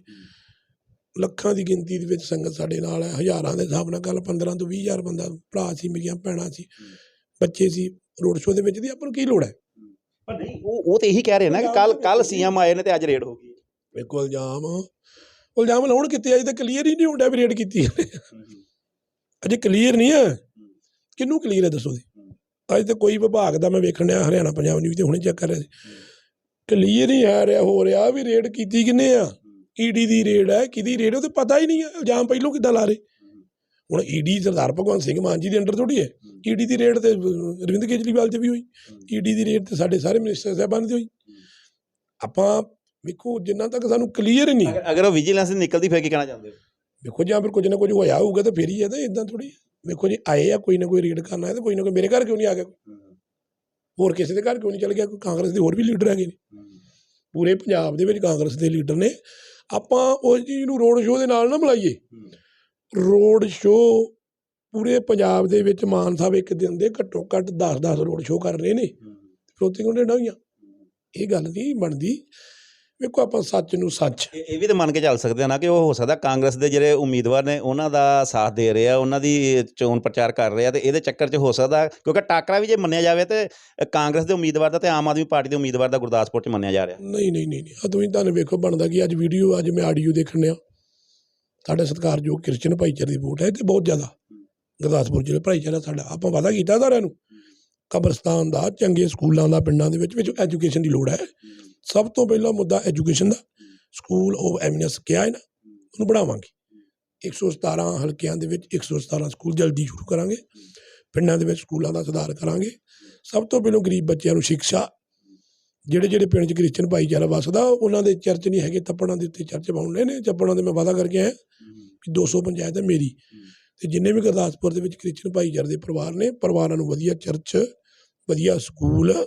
ਲੱਖਾਂ ਦੀ ਗਿਣਤੀ ਦੇ ਵਿੱਚ ਸੰਗਤ ਸਾਡੇ ਨਾਲ ਹੈ ਹਜ਼ਾਰਾਂ ਦੇ ਹਿਸਾਬ ਨਾਲ ਕੱਲ 15 ਤੋਂ 20 ਹਜ਼ਾਰ ਬੰਦਾ ਭਰਾ ਸੀ ਮੇਰੀਆਂ ਭੈਣਾਂ ਸੀ ਬੱਚੇ ਸੀ ਰੋਡ ਸ਼ੋਅ ਦੇ ਵਿੱਚ ਦੀ ਆਪਾਂ ਨੂੰ ਕੀ ਲੋੜ ਹੈ? ਪਰ ਨਹੀਂ ਉਹ ਉਹ ਤੇ ਇਹੀ ਕਹਿ ਰਹੇ ਨਾ ਕਿ ਕੱਲ ਕੱਲ ਸੀਐਮ ਆਏ ਨੇ ਤੇ ਅੱਜ ਰੇਡ ਹੋ ਗਈ। ਵੇਖੋ ਇਲਜ਼ਾਮ। ਇਲਜ਼ਾਮ ਲਾਉਣ ਕਿਤੇ ਅਜੇ ਤਾਂ ਕਲੀਅਰ ਹੀ ਨਹੀਂ ਹੁੰਦਾ ਵੀ ਰੇਡ ਕੀਤੀ ਹੈ। ਅਜੇ ਕਲੀਅਰ ਨਹੀਂ ਹੈ। ਕਿਹਨੂੰ ਕਲੀਅਰ ਹੈ ਦੱਸੋ ਜੀ? ਅੱਜ ਤਾਂ ਕੋਈ ਵਿਭਾਗ ਦਾ ਮੈਂ ਵੇਖਣ ਡਿਆ ਹਰਿਆਣਾ ਪੰਜਾਬ ਨਿਊਜ਼ ਤੇ ਹੁਣੇ ਚੈੱਕ ਕਰ ਰਿਹਾ ਸੀ। ਕਲੀਅਰ ਹੀ ਆ ਰਿਹਾ ਹੋ ਰਿਹਾ ਵੀ ਰੇਡ ਕੀਤੀ ਕਿੰਨੇ ਆ? ਈਡੀ ਦੀ ਰੇਡ ਹੈ ਕਿਹਦੀ ਰੇਡ ਉਹ ਤੇ ਪਤਾ ਹੀ ਨਹੀਂ ਹੈ ਇਲਜ਼ਾਮ ਪਹਿਲੋਂ ਕਿੱਦਾਂ ਲਾ ਰਹੇ? ਹੁਣ ਈਡੀ ਸਰਦਾਰ ਭਗਵੰਤ ਸਿੰਘ ਮਾਨ ਜੀ ਦੇ ਅੰਡਰ ਥੋੜੀ ਹੈ। ਈਡੀ ਦੀ ਰੇਡ ਤੇ ਅਰਵਿੰਦ ਕੇਜਰੀਵਾਲ 'ਚ ਵੀ ਹੋਈ। ਈਡੀ ਦੀ ਰੇਡ ਤੇ ਸਾਡੇ ਸਾਰੇ ਮਿਨਿਸਟਰ ਸਾਹਿਬਾਨ ਤੇ ਹੋਈ। ਆਪਾਂ ਵੇਖੋ ਜਿੰਨਾ ਤੱਕ ਸਾਨੂੰ ਕਲੀਅਰ ਨਹੀਂ। ਅਗਰ ਅਗਰ ਉਹ ਵਿਜੀਲੈਂਸ ਨਿਕਲਦੀ ਫਿਰ ਕੀ ਕਹਿਣਾ ਚਾਹੁੰਦੇ ਹੋ? ਵੇਖੋ ਜਾਂ ਫਿਰ ਕੁਝ ਨਾ ਕੁਝ ਹੋਇਆ ਹੋਊਗਾ ਤਾਂ ਫੇਰ ਹੀ ਹੈ ਤਾਂ ਇਦਾਂ ਥੋੜੀ ਵੇਖੋ ਜੀ ਆਏ ਆ ਕੋਈ ਨਾ ਕੋਈ ਰੇਡ ਕਰਨਾ ਹੈ ਤਾਂ ਕੋਈ ਨਾ ਕੋਈ ਮੇਰੇ ਘਰ ਕਿਉਂ ਨਹੀਂ ਆ ਗਿਆ ਹੋਰ ਕਿਸੇ ਦੇ ਘਰ ਕਿਉਂ ਨਹੀਂ ਚਲ ਗਿਆ ਕੋਈ? ਕਾਂਗਰਸ ਦੇ ਹੋਰ ਵੀ ਲੀਡਰ ਹੈਗੇ ਨੇ। ਪੂਰੇ ਪੰਜਾਬ ਦੇ ਵਿੱਚ ਕਾਂਗਰਸ ਦੇ ਲੀਡਰ ਨੇ। ਆਪਾਂ ਉਸ ਚੀਜ਼ ਨੂੰ ਰੋਡ ਸ਼ੋਅ ਦੇ ਨਾਲ ਨਾ ਮਿਲਾਈਏ। ਰੋਡ ਸ਼ੋਅ ਪੂਰੇ ਪੰਜਾਬ ਦੇ ਵਿੱਚ ਮਾਨ ਸਾਹਿਬ ਇੱਕ ਦਿਨ ਦੇ ਘੱਟੋ ਘੱਟ 10-10 ਰੋਡ ਸ਼ੋਅ ਕਰ ਰਹੇ ਨੇ। ਫਰੋਤੀ ਕੋਲ ਹੋਈਆਂ ਇਹ ਗੱਲ ਨਹੀਂ ਬਣਦੀ। ਵੇਖੋ ਆਪਾਂ ਸੱਚ ਨੂੰ ਸੱਚ। ਇਹ ਇਹ ਵੀ ਤਾਂ ਮੰਨ ਕੇ ਚੱਲ ਸਕਦੇ ਆ ਨਾ ਕਿ ਉਹ ਹੋ ਸਕਦਾ ਕਾਂਗਰਸ ਦੇ ਜਿਹੜੇ ਉਮੀਦਵਾਰ ਨੇ ਉਹਨਾਂ ਦਾ ਸਾਥ ਦੇ ਰਹੇ ਆ ਉਹਨਾਂ ਦੀ ਚੋਣ ਪ੍ਰਚਾਰ ਕਰ ਰਹੇ ਆ ਤੇ ਇਹਦੇ ਚੱਕਰ 'ਚ ਹੋ ਸਕਦਾ ਕਿਉਂਕਿ ਟਾਕਰਾ ਵੀ ਜੇ ਮੰਨਿਆ ਜਾਵੇ ਤੇ ਕਾਂਗਰਸ ਦੇ ਉਮੀਦਵਾਰ ਦਾ ਤੇ ਆਮ ਆਦਮੀ ਪਾਰਟੀ ਦੇ ਉਮੀਦਵਾਰ ਦਾ ਗੁਰਦਾਸਪੁਰ 'ਚ ਮੰਨਿਆ ਜਾ ਰਿਹਾ। ਨਹੀਂ ਨਹੀਂ ਨਹੀਂ ਨਹੀਂ। ਆ ਤੁਸੀਂ ਤੁਹਾਨੂੰ ਵੇਖੋ ਬਣਦਾ ਕਿ ਅੱਜ ਵੀਡੀਓ ਅੱਜ ਮੈਂ ਆਡੀਓ ਦੇਖਣ ਡਿਆ। ਸਾਡੇ ਸਤਿਕਾਰਯੋਗ ਕ੍ਰਿਸਚਨ ਭਾਈਚਾਰੇ ਦੀ ਵੋਟ ਹੈ ਤੇ ਬਹੁਤ ਜ਼ਿਆਦਾ। ਗੁਰਦਾਸਪੁਰ ਜ਼ਿਲ੍ਹੇ ਭਾਈਚਾਰਾ ਸਾਡਾ। ਆਪਾਂ ਵਾਅਦਾ ਕੀਤਾ ਸਾਰਿਆਂ ਨੂੰ। ਕਬਰਸਤਾਨ ਦਾ ਚੰਗੇ ਸਕੂਲਾਂ ਦਾ ਪਿੰਡਾਂ ਦੇ ਵਿੱਚ ਵਿੱਚ ਐਜੂਕੇਸ਼ਨ ਦੀ ਲੋੜ ਹੈ। ਸਭ ਤੋਂ ਪਹਿਲਾ ਮੁੱਦਾ ਐਜੂਕੇਸ਼ਨ ਦਾ। ਸਕੂਲ ਆਫ ਐਮਿਨੈਂਸ ਕਿਹਾ ਹੈ ਨਾ ਉਹਨੂੰ ਬਣਾਵਾਂਗੇ 117 ਹਲਕਿਆਂ ਦੇ ਵਿੱਚ 117 ਸਕੂਲ ਜਲਦੀ ਸ਼ੁਰੂ ਕਰਾਂਗੇ। ਪਿੰਡਾਂ ਦੇ ਵਿੱਚ ਸਕੂਲਾਂ ਦਾ ਸੁਧਾਰ ਕਰਾਂਗੇ। ਸਭ ਤੋਂ ਪਹਿਲਾਂ ਗਰੀਬ ਬੱਚਿਆਂ ਨੂੰ ਸਿੱਖਿਆ ਜਿਹੜੇ ਜਿਹੜੇ ਪਿੰਡ 'ਚ ਕ੍ਰਿਸਚਨ ਭਾਈਚਾਰਾ ਵਸਦਾ ਉਹਨਾਂ ਦੇ ਚਰਚ ਨਹੀਂ ਹੈਗੇ ਤੱਪੜਾਂ ਦੇ ਉੱਤੇ ਚਰਚ ਪਾਉਣੇ ਨੇ ਚੱਪੜਾਂ ਦੇ ਮੈਂ ਵਾਅਦਾ ਕਰਕੇ ਆਇਆ ਕਿ 200 ਪੰਚਾਇਤ ਹੈ ਮੇਰੀ। ਤੇ ਜਿੰਨੇ ਵੀ ਗੁਰਦਾਸਪੁਰ ਦੇ ਵਿੱਚ ਕ੍ਰਿਸਚਨ ਭਾਈਚਾਰੇ ਦੇ ਪਰਿਵਾਰ ਨੇ ਪਰਿਵਾਰਾਂ ਨੂੰ ਵਧੀਆ ਚਰਚ ਵਧੀਆ ਸਕੂਲ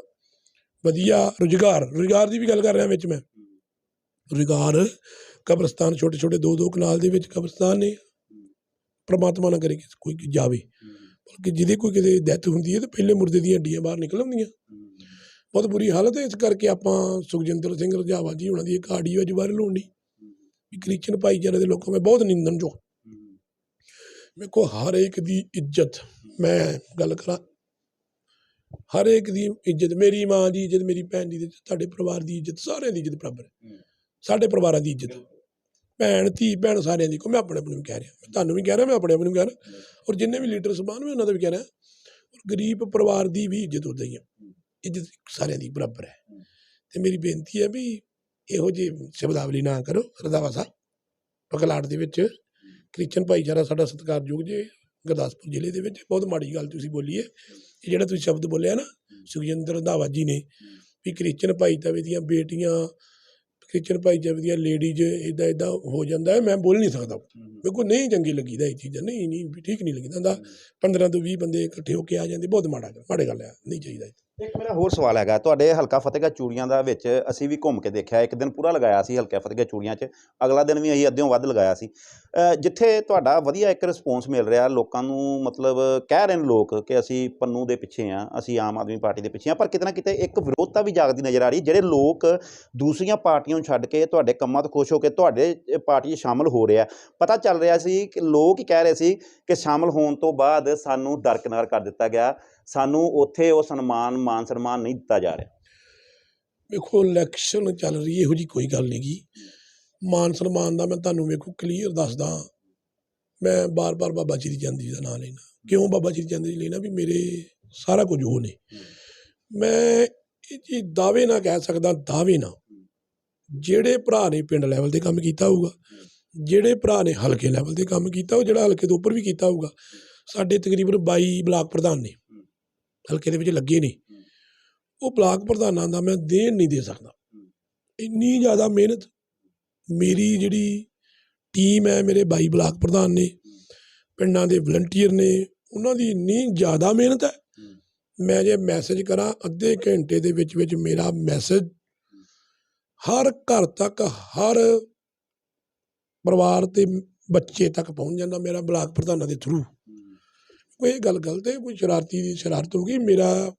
ਵਧੀਆ ਰੁਜ਼ਗਾਰ ਰੁਜ਼ਗਾਰ ਦੀ ਵੀ ਗੱਲ ਕਰ ਰਿਹਾ ਵਿੱਚ ਮੈਂ। ਰੁਜ਼ਗਾਰ ਕਬਰਸਤਾਨ ਛੋਟੇ ਛੋਟੇ ਦੋ ਦੋ ਕਨਾਲ ਦੇ ਵਿੱਚ ਕਬਰਸਤਾਨ ਨੇ। ਪ੍ਰਮਾਤਮਾ ਨਾ ਕਰੇ ਕਿ ਕੋਈ ਜਾਵੇ। ਬਲਕਿ ਜਿਹਦੇ ਕੋਈ ਕਿਤੇ ਡੈਥ ਹੁੰਦੀ ਹੈ ਤਾਂ ਪਹਿਲੇ ਮੁਰਦੇ ਦੀਆਂ ਹੱਡੀਆਂ ਬਾਹਰ ਨਿਕਲ ਆਉਂਦੀਆਂ। ਬਹੁਤ ਬੁਰੀ ਹਾਲਤ ਹੈ ਇਸ ਕਰਕੇ ਆਪਾਂ ਸੁਖਜਿੰਦਰ ਸਿੰਘ ਰਜਾਵਾ ਜੀ ਉਹਨਾਂ ਦੀ ਇੱਕ ਆਡੀਓ ਅੱਜ ਵਾਇਰਲ ਹੋਣ ਦੀ ਵੀ ਕ੍ਰਿਸਚਨ ਭਾਈਚਾਰੇ ਦੇ ਲੋਕਾਂ ਮੈਂ ਬਹੁਤ ਨਿੰਦਨ ਨਿੰਦਣਯੋਗ ਵੇਖੋ ਹਰ ਇੱਕ ਦੀ ਇੱਜ਼ਤ। ਮੈਂ ਗੱਲ ਕਰਾਂ ਹਰ ਇੱਕ ਦੀ ਇੱਜ਼ਤ ਮੇਰੀ ਮਾਂ ਦੀ ਇੱਜ਼ਤ ਮੇਰੀ ਭੈਣ ਦੀ ਇੱਜ਼ਤ ਤੁਹਾਡੇ ਪਰਿਵਾਰ ਦੀ ਇੱਜ਼ਤ ਸਾਰਿਆਂ ਦੀ ਇੱਜ਼ਤ ਬਰਾਬਰ ਹੈ। ਸਾਡੇ ਪਰਿਵਾਰਾਂ ਦੀ ਇੱਜ਼ਤ। ਭੈਣ ਧੀ ਭੈਣ ਸਾਰਿਆਂ ਦੀ। ਕੋ ਮੈਂ ਆਪਣੇ ਆਪ ਨੂੰ ਵੀ ਕਹਿ ਰਿਹਾ। ਮੈਂ ਤੁਹਾਨੂੰ ਵੀ ਕਹਿ ਰਿਹਾ ਮੈਂ ਆਪਣੇ ਆਪ ਨੂੰ ਵੀ ਕਹਿ ਰਿਹਾ। ਔਰ ਜਿੰਨੇ ਵੀ ਲੀਡਰ ਸਬਾਨ ਮੈਂ ਉਹਨਾਂ ਦਾ ਵੀ ਕਹਿ ਰਿਹਾ ਔਰ ਗਰੀਬ ਪਰਿਵਾਰ ਦੀ ਵੀ ਇੱਜ਼ਤ ਉਦਾਂ ਹੀ ਹੈ। ਇੱਜ਼ਤ ਸਾਰਿਆਂ ਦੀ ਬਰਾਬਰ ਹੈ। ਤੇ ਮੇਰੀ ਬੇਨਤੀ ਹੈ ਵੀ ਇਹੋ ਜਿਹੀ ਸ਼ਬਦਾਵਲੀ ਨਾ ਕਰੋ। ਰਦਾਵਾ ਸਾਹਿਬ ਪਗਲਾਟ ਦੇ ਵਿੱਚ ਕ੍ਰਿਸਚਨ ਭਾਈਚਾਰਾ ਸਾਡਾ ਸਤਿਕਾਰਯੋਗ ਜੇ ਗੁਰਦਾਸਪੁਰ ਜ਼ਿਲ੍ਹੇ ਦੇ ਵਿੱਚ, ਬਹੁਤ ਮਾੜੀ ਗੱਲ ਤੁਸੀਂ ਬੋਲੀ ਹੈ ਇਹ ਜਿਹੜਾ ਤੁਸੀਂ ਸ਼ਬਦ ਬੋਲਿਆ ਨਾ, ਸੁਖਜਿੰਦਰ ਰੰਧਾਵਾ ਜੀ ਨੇ, ਵੀ ਕ੍ਰਿਸਚਨ ਭਾਈਚਾਰੇ ਦੀਆਂ ਬੇਟੀਆਂ ਕ੍ਰਿਸਚਨ ਭਾਈਚਾਰੇ ਦੀਆਂ ਲੇਡੀਜ਼ ਇਦਾਂ ਇਦਾਂ ਹੋ ਜਾਂਦਾ ਹੈ, ਮੈਂ ਬੋਲ ਨਹੀਂ ਸਕਦਾ। ਬਿਲਕੁਲ ਨਹੀਂ ਚੰਗੀ ਲੱਗੀਦਾ ਇਹ ਚੀਜ਼ਾਂ, ਨਹੀਂ ਨਹੀਂ, ਠੀਕ ਨਹੀਂ ਲੱਗਦਾ ਹੁੰਦਾ। 15 ਤੋਂ 20 ਬੰਦੇ ਇਕੱਠੇ ਹੋ ਕੇ ਆ ਜਾਂਦੇ, ਬਹੁਤ ਮਾੜਾ ਗੱਲ ਮਾੜੇ ਗੱਲ ਹੈ, ਨਹੀਂ ਚਾਹੀਦਾ। ਇੱਕ ਮੇਰਾ ਹੋਰ ਸਵਾਲ ਹੈਗਾ, ਤੁਹਾਡੇ ਹਲਕਾ ਫਤਿਹਗੜ੍ਹ ਚੂੜੀਆਂ ਦਾ ਵਿੱਚ ਅਸੀਂ ਵੀ ਘੁੰਮ ਕੇ ਦੇਖਿਆ, ਇੱਕ ਦਿਨ ਪੂਰਾ ਲਗਾਇਆ ਸੀ ਹਲਕਾ ਫਤਿਹਗੜ੍ਹ ਚੂੜੀਆਂ 'ਚ, ਅਗਲਾ ਦਿਨ ਵੀ ਅਸੀਂ ਅੱਧਿਓਂ ਵੱਧ ਲਗਾਇਆ ਸੀ। ਜਿੱਥੇ ਤੁਹਾਡਾ ਵਧੀਆ ਇੱਕ ਰਿਸਪੌਂਸ ਮਿਲ ਰਿਹਾ, ਲੋਕਾਂ ਨੂੰ ਮਤਲਬ ਕਹਿ ਰਹੇ ਨੇ ਲੋਕ ਕਿ ਅਸੀਂ ਪੰਨੂ ਦੇ ਪਿੱਛੇ ਆ, ਅਸੀਂ ਆਮ ਆਦਮੀ ਪਾਰਟੀ ਦੇ ਪਿੱਛੇ ਆ, ਪਰ ਕਿਤੇ ਨਾ ਕਿਤੇ ਇੱਕ ਵਿਰੋਧਤਾ ਵੀ ਜਾਗਦੀ ਨਜ਼ਰ ਆ ਰਹੀ, ਜਿਹੜੇ ਲੋਕ ਦੂਸਰੀਆਂ ਪਾਰਟੀਆਂ ਨੂੰ ਛੱਡ ਕੇ ਤੁਹਾਡੇ ਕੰਮਾਂ ਤੋਂ ਖੁਸ਼ ਹੋ ਕੇ ਤੁਹਾਡੇ ਪਾਰਟੀ 'ਚ ਸ਼ਾਮਲ ਹੋ ਰਿਹਾ, ਪਤਾ ਚੱਲ ਰਿਹਾ ਸੀ ਕਿ ਲੋਕ ਹੀ ਕਹਿ ਰਹੇ ਸੀ ਕਿ ਸ਼ਾਮਲ ਹੋਣ ਤੋਂ ਬਾਅਦ ਸਾਨੂੰ ਦਰਕਨਾਰ ਕਰ ਦਿੱਤਾ ਗਿਆ। ਸਾਨੂੰ ਉੱਥੇ ਉਹ ਸਨਮਾਨ, ਮਾਨ ਸਨਮਾਨ ਨਹੀਂ ਦਿੱਤਾ ਜਾ ਰਿਹਾ। ਵੇਖੋ ਇਲੈਕਸ਼ਨ ਚੱਲ ਰਹੀ ਇਹੋ ਜੀ ਕੋਈ ਗੱਲ ਨਹੀਂ ਗੀ ਮਾਨ ਸਨਮਾਨ ਦਾ ਮੈਂ ਤੁਹਾਨੂੰ ਵੇਖੋ ਕਲੀਅਰ ਦੱਸਦਾ। ਮੈਂ ਬਾਰ-ਬਾਰ ਬਾਬਾ ਸ਼੍ਰੀ ਚੰਦ ਜੀ ਦਾ ਨਾਮ ਲੈਣਾ ਕਿਉਂ ਬਾਬਾ ਸ਼੍ਰੀ ਚੰਦ ਜੀ ਲੈਣਾ ਵੀ ਮੇਰੇ ਸਾਰਾ ਕੁਝ ਉਹ ਨੇ। ਮੈਂ ਇਹ ਚੀਜ਼ ਦਾਅਵੇ ਨਾ ਕਹਿ ਸਕਦਾ, ਦਾਅਵੇ ਨਾ। ਜਿਹੜੇ ਭਰਾ ਨੇ ਪਿੰਡ ਲੈਵਲ ਤੇ ਕੰਮ ਕੀਤਾ ਹੋਊਗਾ, ਜਿਹੜੇ ਭਰਾ ਨੇ ਹਲਕੇ ਲੈਵਲ ਤੇ ਕੰਮ ਕੀਤਾ ਉਹ ਜਿਹੜਾ ਹਲਕੇ ਤੋਂ ਉੱਪਰ ਵੀ ਕੀਤਾ ਹੋਊਗਾ, ਸਾਡੇ ਤਕਰੀਬਨ 22 ਬਲਾਕ ਪ੍ਰਧਾਨ ਨੇ। ਹਲਕੇ ਦੇ ਵਿੱਚ ਲੱਗੇ ਨੇ ਉਹ ਬਲਾਕ ਪ੍ਰਧਾਨਾਂ ਦਾ ਮੈਂ ਦੇਣ ਨਹੀਂ ਦੇ ਸਕਦਾ। ਇੰਨੀ ਜ਼ਿਆਦਾ ਮਿਹਨਤ ਮੇਰੀ ਜਿਹੜੀ ਟੀਮ ਹੈ ਮੇਰੇ 22 ਬਲਾਕ ਪ੍ਰਧਾਨ ਨੇ ਪਿੰਡਾਂ ਦੇ ਵਲੰਟੀਅਰ ਨੇ ਉਹਨਾਂ ਦੀ ਇੰਨੀ ਜ਼ਿਆਦਾ ਮਿਹਨਤ ਹੈ। ਮੈਂ ਜੇ ਮੈਸੇਜ ਕਰਾਂ ਅੱਧੇ ਘੰਟੇ ਦੇ ਵਿੱਚ ਵਿੱਚ ਮੇਰਾ ਮੈਸੇਜ ਹਰ ਘਰ ਤੱਕ ਹਰ ਪਰਿਵਾਰ ਤੇ ਬੱਚੇ ਤੱਕ ਪਹੁੰਚ ਜਾਂਦਾ ਮੇਰਾ ਬਲਾਕ ਪ੍ਰਧਾਨਾਂ ਦੇ ਥਰੂ ਕੋਈ ਇਹ ਗੱਲ ਗਲਤ ਹੈ, ਕੋਈ ਸ਼ਰਾਰਤੀ ਦੀ ਸ਼ਰਾਰਤ ਹੋ ਗਈ। ਮੇਰਾ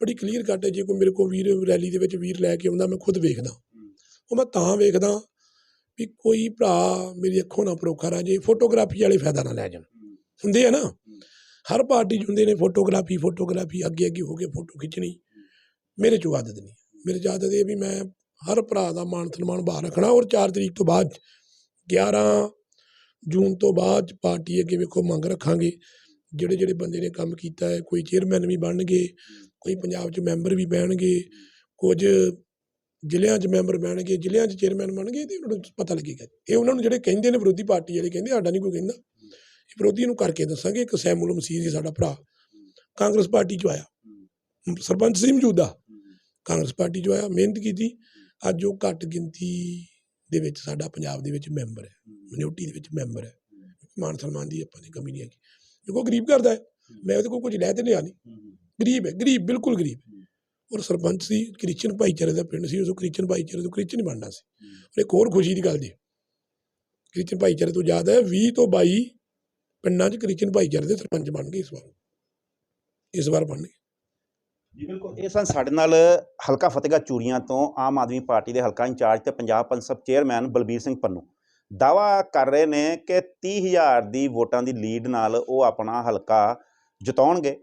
ਬੜੀ ਕਲੀਅਰ ਕੱਟ ਹੈ, ਜੇ ਕੋਈ ਮੇਰੇ ਕੋਲ ਵੀਰ ਰੈਲੀ ਦੇ ਵਿੱਚ ਵੀਰ ਲੈ ਕੇ ਆਉਂਦਾ, ਮੈਂ ਖੁਦ ਵੇਖਦਾ। ਉਹ ਮੈਂ ਤਾਂ ਵੇਖਦਾ ਵੀ ਕੋਈ ਭਰਾ ਮੇਰੀ ਅੱਖੋਂ ਨਾ ਪਰੋਖਾ ਰਹਿ ਜੇ ਫੋਟੋਗ੍ਰਾਫੀ ਵਾਲੇ ਫਾਇਦਾ ਨਾ ਲੈ ਜਾਣ। ਹੁੰਦੇ ਆ ਨਾ। ਹਰ ਪਾਰਟੀ 'ਚ ਹੁੰਦੇ ਨੇ ਫੋਟੋਗ੍ਰਾਫੀ ਫੋਟੋਗ੍ਰਾਫੀ ਅੱਗੇ ਅੱਗੇ ਹੋ ਕੇ ਫੋਟੋ ਖਿੱਚਣੀ। ਮੇਰੇ 'ਚ ਆਦਤ ਨਹੀਂ ਮੇਰੇ 'ਚ ਆਦਤ ਇਹ ਵੀ ਮੈਂ ਹਰ ਭਰਾ ਦਾ ਮਾਣ ਸਨਮਾਨ ਬਾਹਰ ਰੱਖਣਾ ਔਰ 4 ਤਰੀਕ ਤੋਂ ਬਾਅਦ 11 ਜੂਨ ਤੋਂ ਬਾਅਦ ਪਾਰਟੀ ਅੱਗੇ ਵੇਖੋ ਮੰਗ ਰੱਖਾਂਗੇ। ਜਿਹੜੇ ਜਿਹੜੇ ਬੰਦੇ ਨੇ ਕੰਮ ਕੀਤਾ ਹੈ ਕੋਈ ਚੇਅਰਮੈਨ ਵੀ ਬਣਨਗੇ ਕੋਈ ਪੰਜਾਬ 'ਚ ਮੈਂਬਰ ਵੀ ਬਹਿਣਗੇ ਕੁਝ ਜ਼ਿਲ੍ਹਿਆਂ 'ਚ ਮੈਂਬਰ ਬਹਿਣਗੇ ਜ਼ਿਲ੍ਹਿਆਂ 'ਚ ਚੇਅਰਮੈਨ ਬਣਨਗੇ ਤੇ ਉਹਨਾਂ ਨੂੰ ਪਤਾ ਲੱਗੇਗਾ। ਇਹ ਉਹਨਾਂ ਨੂੰ ਜਿਹੜੇ ਕਹਿੰਦੇ ਨੇ ਵਿਰੋਧੀ ਪਾਰਟੀ ਵਾਲੇ ਕਹਿੰਦੇ ਸਾਡਾ ਨਹੀਂ ਕੋਈ ਕਹਿੰਦਾ। ਇਹ ਵਿਰੋਧੀ ਨੂੰ ਕਰਕੇ ਦੱਸਾਂਗੇ ਇੱਕ ਸੈਮੂਲ ਮਸੀਹ ਜੀ ਸਾਡਾ ਭਰਾ ਕਾਂਗਰਸ ਪਾਰਟੀ 'ਚ ਆਇਆ। ਸਰਪੰਚ ਸੀ ਮੌਜੂਦਾ। ਕਾਂਗਰਸ ਪਾਰਟੀ 'ਚ ਆਇਆ ਮਿਹਨਤ ਕੀਤੀ। ਅੱਜ ਉਹ ਘੱਟ ਗਿਣਤੀ ਦੇ ਵਿੱਚ ਸਾਡਾ ਪੰਜਾਬ ਦੇ ਵਿੱਚ ਮੈਂਬਰ ਹੈ ਮਿਨੋਰਟੀ ਦੇ ਵਿੱਚ ਮੈਂਬਰ ਹੈ। ਮਾਨ ਸਨਮਾਨ ਦੀ ਆਪਾਂ ਦੀ ਕਮੀ ਨਹੀਂ ਹੈਗੀ। ਦੇਖੋ ਗਰੀਬ ਕਰਦਾ ਹੈ ਮੈਂ ਉਹਦੇ ਕੋਲ ਕੁਝ ਲੈ ਤੇ ਲਿਆ ਨਹੀਂ। ਗਰੀਬ ਹੈ ਗਰੀਬ ਬਿਲਕੁਲ ਗਰੀਬ। ਔਰ ਸਰਪੰਚ ਸੀ ਕ੍ਰਿਸਚਨ ਭਾਈਚਾਰੇ ਦਾ ਪਿੰਡ ਸੀ ਉਸ ਕ੍ਰਿਸਚਨ ਭਾਈਚਾਰੇ ਤੋਂ ਕ੍ਰਿਸਚਨ ਹੀ ਬਣਨਾ ਸੀ। ਔਰ ਇੱਕ ਹੋਰ ਖੁਸ਼ੀ ਦੀ ਗੱਲ ਜੀ ਕ੍ਰਿਸਚਨ ਭਾਈਚਾਰੇ ਤੋਂ ਯਾਦ ਹੈ 20 ਤੋਂ 22 ਪਿੰਡਾਂ 'ਚ ਕ੍ਰਿਸਚਨ ਭਾਈਚਾਰੇ ਦੇ ਸਰਪੰਚ ਬਣ ਗਏ ਇਸ ਵਾਰ। ਇਸ ਵਾਰ ਬਣ ਗਏ। ਜੀ ਬਿਲਕੁਲ। ਇਹ ਸਨ ਸਾਡੇ ਨਾਲ ਹਲਕਾ ਫਤਿਹਗੜ੍ਹ ਚੂੜੀਆਂ ਤੋਂ ਆਮ ਆਦਮੀ ਪਾਰਟੀ ਦੇ ਹਲਕਾ ਇੰਚਾਰਜ ਤੇ ਪੰਜਾਬ ਪੰਸਬ ਚੇਅਰਮੈਨ ਬਲਬੀਰ ਸਿੰਘ ਪੰਨੂ। ਦਾਵਾ ਕਰ ਰਹੇ ਨੇ ਕਿ 30000 ਦੀ ਵੋਟਾਂ ਦੀ ਲੀਡ ਨਾਲ ਉਹ ਆਪਣਾ ਹਲਕਾ ਜਿਤਾਉਣਗੇ।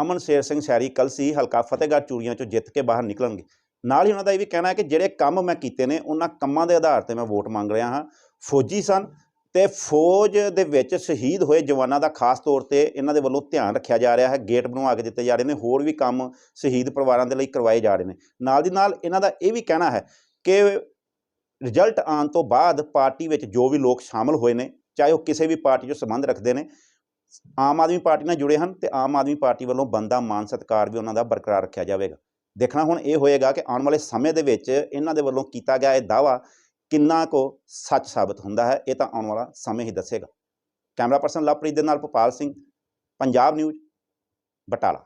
ਅਮਨ ਸ਼ੇਰ ਸਿੰਘ ਸ਼ਹਿਰੀ ਕਲਸੀ ਹਲਕਾ ਫਤਿਹਗੜ੍ਹ ਚੂੜੀਆਂ ਚੋਂ ਜਿੱਤ ਕੇ ਬਾਹਰ ਨਿਕਲਣਗੇ। ਨਾਲ ਹੀ ਉਹਨਾਂ ਦਾ ਇਹ ਵੀ ਕਹਿਣਾ ਹੈ ਕਿ ਜਿਹੜੇ ਕੰਮ ਮੈਂ ਕੀਤੇ ਨੇ, ਉਹਨਾਂ ਕੰਮਾਂ ਦੇ ਆਧਾਰ ਤੇ ਮੈਂ ਵੋਟ ਮੰਗ ਰਿਹਾ ਹਾਂ। ਫੌਜੀ ਸਨ ਤੇ ਫੌਜ ਦੇ ਵਿੱਚ ਸ਼ਹੀਦ ਹੋਏ ਜਵਾਨਾਂ ਦਾ ਖਾਸ ਤੌਰ ਤੇ ਇਹਨਾਂ ਦੇ ਵੱਲੋਂ ਧਿਆਨ ਰੱਖਿਆ ਜਾ ਰਿਹਾ ਹੈ। ਗੇਟ ਬਣਵਾ ਕੇ ਦਿੱਤੇ ਜਾ ਰਹੇ ਨੇ, ਹੋਰ ਵੀ ਕੰਮ ਸ਼ਹੀਦ ਪਰਿਵਾਰਾਂ ਦੇ ਲਈ ਕਰਵਾਏ ਜਾ ਰਹੇ ਨੇ। ਨਾਲ ਦੀ ਨਾਲ ਇਹਨਾਂ ਦਾ ਇਹ ਵੀ ਕਹਿਣਾ ਹੈ ਕਿ ਰਿਜ਼ਲਟ ਆਉਣ ਤੋਂ ਬਾਅਦ ਪਾਰਟੀ ਵਿੱਚ ਜੋ ਵੀ ਲੋਕ ਸ਼ਾਮਲ ਹੋਏ ਨੇ, ਚਾਹੇ ਉਹ ਕਿਸੇ ਵੀ ਪਾਰਟੀ 'ਚ ਸੰਬੰਧ ਰੱਖਦੇ ਨੇ, ਆਮ ਆਦਮੀ ਪਾਰਟੀ ਨਾਲ ਜੁੜੇ ਹਨ ਤੇ ਆਮ ਆਦਮੀ ਪਾਰਟੀ ਵੱਲੋਂ ਬੰਦਾ ਮਾਨ ਸਤਿਕਾਰ ਵੀ ਉਹਨਾਂ ਦਾ ਬਰਕਰਾਰ ਰੱਖਿਆ ਜਾਵੇਗਾ। ਦੇਖਣਾ ਹੁਣ ਇਹ ਹੋਏਗਾ ਕਿ ਆਉਣ ਵਾਲੇ ਸਮੇਂ ਦੇ ਵਿੱਚ ਇਹਨਾਂ ਦੇ ਵੱਲੋਂ ਕੀਤਾ ਗਿਆ ਇਹ ਦਾਵਾ ਕਿੰਨਾ ਕੁ ਸੱਚ ਸਾਬਤ ਹੁੰਦਾ ਹੈ, ਇਹ ਤਾਂ ਆਉਣ ਵਾਲਾ ਸਮੇਂ ਹੀ ਦੱਸੇਗਾ। ਕੈਮਰਾ ਪਰਸਨ ਲਵਪ੍ਰੀਤ ਦੇ ਨਾਲ ਭੋਪਾਲ ਸਿੰਘ, ਪੰਜਾਬ ਨਿਊਜ਼, ਬਟਾਲਾ।